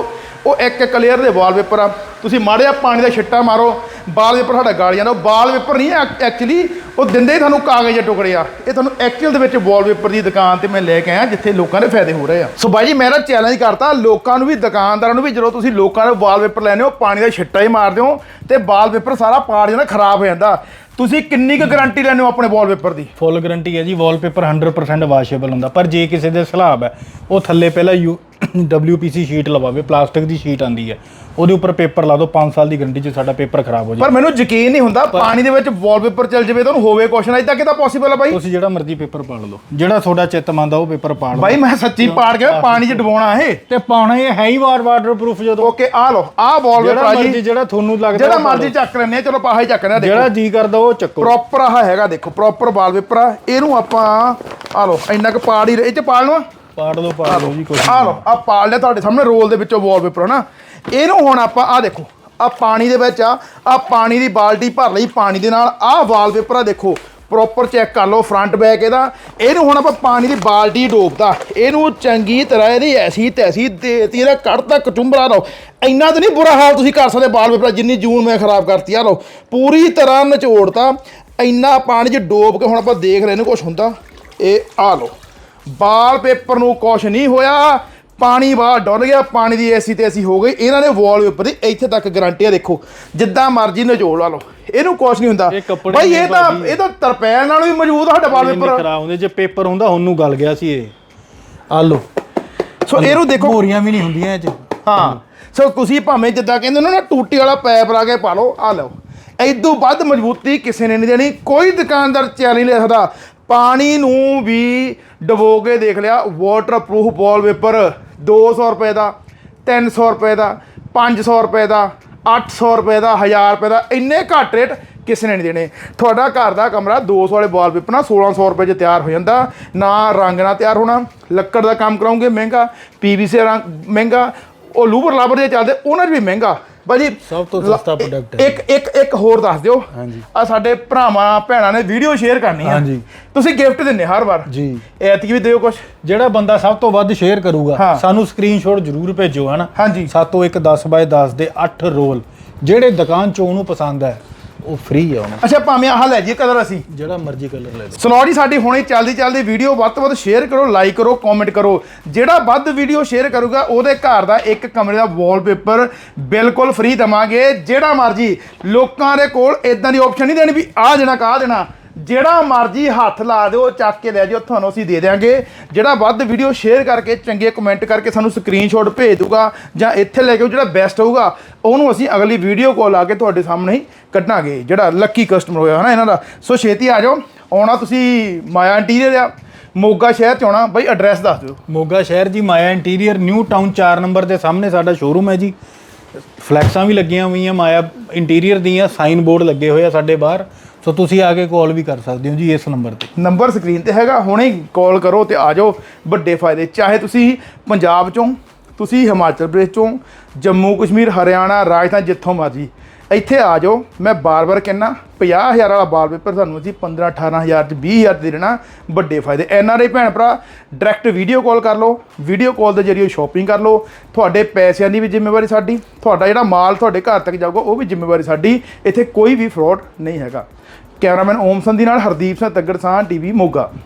ਉਹ ਇੱਕ ਇੱਕ ਲੇਅਰ ਦੇ ਵਾਲਪੇਪਰ ਆ। ਤੁਸੀਂ ਮਾੜੇ ਜਿਹਾ ਪਾਣੀ ਦਾ ਛਿੱਟਾ ਮਾਰੋ ਵਾਲਪੇਪਰ ਸਾਡਾ ਗਾਲ ਜਾਂਦਾ। ਉਹ ਵਾਲਪੇਪਰ ਨਹੀਂ ਐਕਚੁਅਲੀ ਉਹ ਦਿੰਦੇ ਹੀ ਤੁਹਾਨੂੰ ਕਾਗਜ਼ ਦੇ ਟੁਕੜੇ ਆ। ਇਹ ਤੁਹਾਨੂੰ ਐਕਚੁਅਲ ਦੇ ਵਿੱਚ ਵਾਲਪੇਪਰ ਦੀ ਦੁਕਾਨ ਤੇ ਮੈਂ ਲੈ ਕੇ ਆਇਆ, ਜਿੱਥੇ ਲੋਕਾਂ ਦੇ ਫਾਇਦੇ ਹੋ ਰਹੇ ਆ। ਸੋ ਬਾਈ ਜੀ ਮੇਰਾ ਚੈਲੰਜ ਕਰਤਾ, ਲੋਕਾਂ ਨੂੰ ਵੀ, ਦੁਕਾਨਦਾਰਾਂ ਨੂੰ ਵੀ, ਜਦੋਂ ਤੁਸੀਂ ਲੋਕਾਂ ਦੇ ਵਾਲਪੇਪਰ ਲੈਣੇ ਹੋ, ਪਾਣੀ ਦਾ ਛਿੱਟਾ ਹੀ ਮਾਰ ਦਿਓ ਤੇ ਵਾਲਪੇਪਰ ਸਾਰਾ ਪਾੜ ਜਾਂਦਾ, ਖਰਾਬ ਹੋ ਜਾਂਦਾ। ਤੁਸੀਂ ਕਿੰਨੀ ਕੁ ਗਾਰੰਟੀ ਲੈਣੇ ਹੋ ਆਪਣੇ ਵਾਲਪੇਪਰ ਦੀ? ਫੁੱਲ ਗਾਰੰਟੀ ਹੈ ਜੀ ਵਾਲਪੇਪਰ 100% ਵਾਸ਼ੇਬਲ ਹੁੰਦਾ। ਪਰ ਜੇ ਕਿਸੇ ਦੇ ਸਲਾਬ ਹੈ, ਉਹ ਥੱਲੇ ਪਹਿਲਾਂ ਯੂ WPC ਸ਼ੀਟ ਲਵਾਵੇ ਪਲਾਸਟਿਕ ਦੀ ਸ਼ੀਟ ਆਂਦੀ ਹੈ। ਉਹਦੇ ਉੱਪਰ ਪੇਪਰ ਲਾ ਦਿਓ 5 ਸਾਲ ਦੀ ਗਾਰੰਟੀ 'ਚ ਸਾਡਾ ਪੇਪਰ ਖਰਾਬ ਹੋ ਜਾਏ। ਪਰ ਮੈਨੂੰ ਯਕੀਨ ਨਹੀਂ ਹੁੰਦਾ ਪਾਣੀ ਦੇ ਵਿੱਚ ਵਾਲਪੇਪਰ ਚੱਲ ਜਾਵੇ ਤੁਹਾਨੂੰ ਹੋਵੇ ਕੁਛ ਨਾ ਇਦਾਂ ਕਿਦਾਂ ਪੋਸੀਬਲ ਆ ਬਾਈ? ਤੁਸੀਂ ਜਿਹੜਾ ਮਰਜ਼ੀ ਪੇਪਰ ਪਾੜ ਲਓ। ਜਿਹੜਾ ਤੁਹਾਡਾ ਚਿੱਤ ਮੰਨਦਾ ਉਹ ਪੇਪਰ ਪਾੜ ਲਓ। ਬਾਈ ਮੈਂ ਸੱਚੀ ਪਾੜ ਕੇ ਪਾਣੀ 'ਚ ਡੁਬਾਉਣਾ ਇਹ। ਤੇ ਪਾਉਣਾ ਇਹ ਹੈ ਹੀ ਵਾਰ ਵਾਟਰਪ੍ਰੂਫ ਜਦੋਂ। ਓਕੇ ਆ ਲਓ ਆ ਵਾਲਪੇਪਰ ਆ ਜੀ। ਜਿਹੜਾ ਤੁਹਾਨੂੰ ਲੱਗਦਾ ਜਿਹੜਾ ਮਰਜ਼ੀ ਚੱਕ ਲੈਣੇ ਚਲੋ ਪਾਹਾ ਹੀ ਚੱਕ ਲੈਣੇ। ਜਿਹੜਾ ਜੀ ਕਰਦਾ ਉਹ ਚੱਕੋ। ਪ੍ਰੋਪਰ ਆਹ ਹੈਗਾ ਦੇਖੋ ਪ੍ਰੋਪਰ ਵਾਲਪੇਪਰ ਆ। ਇਹਨੂੰ ਆਪਾਂ ਆ ਲਓ ਇੰਨਾ ਕੁ ਪਾੜ ਹੀ ਇਹ ਚ ਪਾੜ ਲਵਾਂ ਪਾੜ ਲਓ ਪਾੜ ਲਓ ਜੀ ਕੁਛ ਆ ਲਓ ਆ ਪਾੜ ਲਿਆ ਤੁਹਾਡੇ ਸਾਹਮਣੇ ਰੋਲ ਦੇ ਵਿੱਚੋਂ ਵਾਲਪੇਪਰ ਹਨਾ? ਇਹਨੂੰ ਹੁਣ ਆਪਾਂ ਆ ਦੇਖੋ ਆ ਪਾਣੀ ਦੇ ਵਿੱਚ ਆ ਆ ਪਾਣੀ ਦੀ ਬਾਲਟੀ ਭਰ ਲਈ ਪਾਣੀ ਦੇ ਨਾਲ ਆ ਵਾਲਪੇਪਰ ਆ ਦੇਖੋ ਪ੍ਰੋਪਰ ਚੈੱਕ ਕਰ ਲਓ ਫਰੰਟ ਬੈਕ ਇਹਦਾ। ਇਹਨੂੰ ਹੁਣ ਆਪਾਂ ਪਾਣੀ ਦੀ ਬਾਲਟੀ ਡੋਬਦਾ। ਇਹਨੂੰ ਚੰਗੀ ਤਰ੍ਹਾਂ ਇਹਦੀ ਐਸੀ ਤੈਸੀ ਦੇਤੀ ਇਹਦਾ ਕੱਢਤਾ ਕਚੁੰਬਰਾ ਲਓ। ਇੰਨਾ ਤਾਂ ਨਹੀਂ ਬੁਰਾ ਹਾਲ ਤੁਸੀਂ ਕਰ ਸਕਦੇ ਵਾਲਪੇਪਰ ਜਿੰਨੀ ਜੂਨ ਮੈਂ ਖਰਾਬ ਕਰਤੀ ਆ ਲਓ। ਪੂਰੀ ਤਰ੍ਹਾਂ ਨਿਚੋੜਤਾ। ਇੰਨਾ ਪਾਣੀ 'ਚ ਡੋਬ ਕੇ ਹੁਣ ਆਪਾਂ ਦੇਖ ਰਹੇ ਨੇ ਕੁਝ ਹੁੰਦਾ। ਇਹ ਆ ਲਓ। ਵਾਲ ਪੇਪਰ ਨੂੰ ਕੁਛ ਨਹੀਂ ਹੋਇਆ। ਪਾਣੀ ਬਾਹਰ ਡੁੱਲ ਗਿਆ ਪਾਣੀ ਦੀ ਐਸੀ ਤੇ ਐਸੀ ਹੋ ਗਈ ਇਹਨਾਂ ਨੇ ਵਾਲਪੇਪਰ ਦੀ ਇੱਥੇ ਤੱਕ ਗਾਰੰਟੀ ਆ ਦੇਖੋ ਜਿੱਦਾਂ ਮਰਜ਼ੀ ਨਜੋੜ ਲਾ ਲਓ। ਇਹਨੂੰ ਕੁਛ ਨਹੀਂ ਹੁੰਦਾ। ਨੇ ਇਹ ਤਾਂ। ਇਹ ਤਾਂ ਤਰਪੈਲ ਨਾਲ ਵੀ ਮੌਜੂਦ ਸਾਡਾ ਇੰਨੇ ਵਾਲਪੇਪਰ ਖਰਾਬ ਹੁੰਦੇ ਜੇ ਪੇਪਰ ਹੁੰਦਾ ਉਹਨੂੰ ਗਲ ਗਿਆ ਸੀ ਇਹ। ਆ ਲਓ। ਸੋ ਇਹਨੂੰ ਦੇਖੋ। ਮੋਰੀਆਂ ਵੀ ਨਹੀਂ ਹੁੰਦੀਆਂ ਇਹ ਚ। ਹਾਂ। ਸੋ ਤੁਸੀਂ ਭਾਵੇਂ ਜਿੱਦਾਂ ਕਹਿੰਦੇ ਨੇ ਨਾ ਟੂਟੀ ਵਾਲਾ ਪੈਪ ਲਾ ਕੇ ਪਾ ਲਓ ਆ ਲਓ। ਐਦੋਂ ਵੱਧ ਮਜ਼ਬੂਤੀ ਕਿਸੇ ਨੇ ਨਹੀਂ ਦੇਣੀ। ਕੋਈ ਦੁਕਾਨਦਾਰ ਚੈਲੰਜ ਨਹੀਂ ਲੈ ਸਕਦਾ। ਪਾਣੀ ਨੂੰ ਵੀ ਡਬੋ ਕੇ ਦੇਖ ਲਿਆ ਵਾਟਰਪ੍ਰੂਫ ਵਾਲਪੇਪਰ 200 ਰੁਪਏ ਦਾ 300 ਰੁਪਏ ਦਾ 500 ਰੁਪਏ ਦਾ 800 ਰੁਪਏ ਦਾ 1000 ਰੁਪਏ ਦਾ, ਇੰਨੇ ਘੱਟ ਰੇਟ ਕਿਸੇ ਨੇ ਨਹੀਂ ਦੇਣੇ। ਤੁਹਾਡਾ ਘਰ ਦਾ ਕਮਰਾ 200 ਵਾਲੇ ਵਾਲਪੇਪਰ ਨਾਲ 1600 ਰੁਪਏ 'ਚ ਤਿਆਰ ਹੋ ਜਾਂਦਾ। ਨਾ ਰੰਗ ਨਾਲ ਤਿਆਰ ਹੋਣਾ, ਲੱਕੜ ਦਾ ਕੰਮ ਕਰਾਉਂਗੇ ਮਹਿੰਗਾ ਪੀਵੀਸੀ ਰੰਗ ਮਹਿੰਗਾ, ਉਹ ਲੂਬਰ ਲਾਬਰ ਦੇ ਚੱਲਦੇ, ਉਹਨਾਂ 'ਚ ਵੀ ਮਹਿੰਗਾ। ਬਾਜੀ ਸਭ ਤੋਂ ਸਸਤਾ product ਹੈ। ਇੱਕ ਇੱਕ ਇੱਕ ਹੋਰ ਦੱਸ ਦਿਓ ਹਾਂਜੀ। ਆ ਸਾਡੇ ਭਰਾਵਾਂ ਭੈਣਾਂ ਨੇ ਵੀਡੀਓ ਸ਼ੇਅਰ ਕਰਨੀ ਆ ਹਾਂਜੀ। ਤੁਸੀਂ ਗਿਫਟ ਦਿੰਦੇ ਹਰ ਵਾਰ ਜੀ ਐਤਕੀ ਵੀ ਦਿਓ ਕੁਝ ਜਿਹੜਾ ਬੰਦਾ ਸਭ ਤੋਂ ਵੱਧ ਸ਼ੇਅਰ ਕਰੂਗਾ। ਸਾਨੂੰ ਸਕਰੀਨਸ਼ਾਟ ਜ਼ਰੂਰ ਭੇਜੋ ਹਨਾ ਹਾਂਜੀ। ਸਾਤੋਂ ਇੱਕ 10 ਬਾਏ 10 ਦੇ 8 ਰੋਲ ਜਿਹੜੇ ਦੁਕਾਨ ਚੋਂ ਉਹਨੂੰ ਪਸੰਦ ਹੈ ਉਹ ਫ੍ਰੀ ਆ ਉਹਨੂੰ ਅੱਛਾ ਭਾਵੇਂ ਆਹ ਲੈ ਜੀ ਕਲਰ ਅਸੀਂ। ਜਿਹੜਾ ਮਰਜ਼ੀ ਕਲਰ ਲੈ ਲਓ। ਸੁਣਾਓ ਜੀ ਸਾਡੀ ਹੁਣੇ ਚੱਲਦੀ ਚੱਲਦੀ ਵੀਡੀਓ ਵੱਧ ਤੋਂ ਵੱਧ ਸ਼ੇਅਰ ਕਰੋ ਲਾਈਕ ਕਰੋ ਕਮੈਂਟ ਕਰੋ। ਜਿਹੜਾ ਵੱਧ ਵੀਡੀਓ ਸ਼ੇਅਰ ਕਰੂਗਾ ਉਹਦੇ ਘਰ ਦਾ ਇੱਕ ਕਮਰੇ ਦਾ ਵਾਲਪੇਪਰ ਬਿਲਕੁਲ ਫ੍ਰੀ ਦਵਾਂਗੇ। ਜਿਹੜਾ ਮਰਜ਼ੀ ਲੋਕਾਂ ਦੇ ਕੋਲ ਇਦਾਂ ਦੀ ਆਪਸ਼ਨ ਨਹੀਂ ਦੇਣੀ ਵੀ ਆਹ ਦੇਣਾ ਕਾ ਦੇਣਾ। ਜਿਹੜਾ ਮਰਜ਼ੀ ਹੱਥ ਲਾ ਦਿਓ ਚੱਕ ਕੇ ਲੈ ਜਾਓ ਤੁਹਾਨੂੰ ਅਸੀਂ ਦੇ ਦਿਆਂਗੇ। ਜਿਹੜਾ ਵੱਧ ਵੀਡੀਓ ਸ਼ੇਅਰ ਕਰਕੇ ਚੰਗੇ ਕਮੈਂਟ ਕਰਕੇ ਸਾਨੂੰ ਸਕਰੀਨਸ਼ਾਟ ਭੇਜ ਦੂਗਾ ਜਾਂ ਇੱਥੇ ਲੈ ਕੇ ਆਓ, ਜਿਹੜਾ ਬੈਸਟ ਹੋਊਗਾ ਉਹਨੂੰ ਅਸੀਂ ਅਗਲੀ ਵੀਡੀਓ ਕੋਲ ਆ ਕੇ ਤੁਹਾਡੇ ਸਾਹਮਣੇ ਹੀ ਕੱਢਾਂਗੇ ਜਿਹੜਾ ਲੱਕੀ ਕਸਟਮਰ ਹੋਇਆ ਹਨਾ ਇਹਨਾਂ ਦਾ। ਸੋ ਛੇਤੀ ਆ ਜਾਓ ਆਉਣਾ ਤੁਸੀਂ ਮਾਇਆ ਇੰਟੀਰੀਅਰ ਆ। ਮੋਗਾ ਸ਼ਹਿਰ ਚ ਆਉਣਾ ਬਈ ਐਡਰੈਸ ਦੱਸ ਦਿਓ। ਮੋਗਾ ਸ਼ਹਿਰ ਜੀ Maya interior New Town 4 number ਦੇ ਸਾਹਮਣੇ ਸਾਡਾ ਸ਼ੋਰੂਮ ਹੈ ਜੀ। ਫਲੈਕਸਾਂ ਵੀ ਲੱਗੀਆਂ ਹੋਈਆਂ ਮਾਇਆ ਇੰਟੀਰੀਅਰ ਦੀਆਂ ਸਾਈਨ ਬੋਰਡ ਲੱਗੇ ਹੋਏ ਆ ਸਾਡੇ ਬਾਹਰ। ਸੋ ਤੁਸੀਂ ਆ ਕੇ ਕਾਲ ਵੀ ਕਰ ਸਕਦੇ ਹੋ ਜੀ ਇਸ ਨੰਬਰ ਤੇ। ਨੰਬਰ ਸਕਰੀਨ ਤੇ ਹੈਗਾ, ਹੁਣੇ ਕਾਲ ਕਰੋ ਤੇ ਆ ਜਾਓ। ਵੱਡੇ ਫਾਇਦੇ, ਚਾਹੇ ਤੁਸੀਂ ਪੰਜਾਬ ਚੋਂ, ਤੁਸੀਂ ਹਿਮਾਚਲ ਪ੍ਰਦੇਸ਼ ਚੋਂ, ਜੰਮੂ ਕਸ਼ਮੀਰ, ਹਰਿਆਣਾ, ਰਾਜਸਥਾਨ, ਜਿੱਥੋਂ ਮਰਜ਼ੀ। ਇੱਥੇ ਆ ਜਾਓ, ਮੈਂ ਬਾਰ-ਬਾਰ ਕਹਿੰਨਾ 50000 ਵਾਲਾ ਵਾਲਪੇਪਰ ਤੁਹਾਨੂੰ ਅਸੀਂ 15 18000 ਚ 20000 ਦੇ ਦੇਣਾ, ਵੱਡੇ ਫਾਇਦੇ। ਐਨ ਆਰ ਆਈ ਭੈਣ ਭਰਾ ਡਾਇਰੈਕਟ ਵੀਡੀਓ ਕਾਲ ਕਰ ਲਓ ਵੀਡੀਓ ਕਾਲ ਦੇ ਜਰੀਏ ਸ਼ਾਪਿੰਗ ਕਰ ਲਓ। ਤੁਹਾਡੇ ਪੈਸਿਆਂ ਦੀ ਵੀ ਜ਼ਿੰਮੇਵਾਰੀ ਸਾਡੀ, ਤੁਹਾਡਾ ਜਿਹੜਾ ਮਾਲ ਤੁਹਾਡੇ ਘਰ ਤੱਕ ਜਾਊਗਾ, ਉਹ ਵੀ ਜ਼ਿੰਮੇਵਾਰੀ ਸਾਡੀ। ਇੱਥੇ ਕੋਈ ਵੀ ਫਰਾਡ ਨਹੀਂ ਹੈਗਾ। ਕੈਮਰਾਮੈਨ ਓਮ ਸੰਧੀ ਨਾਲ ਹਰਦੀਪ ਸਿੰਘ ਤੱਗੜ ਸਾਹ ਟੀਵੀ ਮੋਗਾ।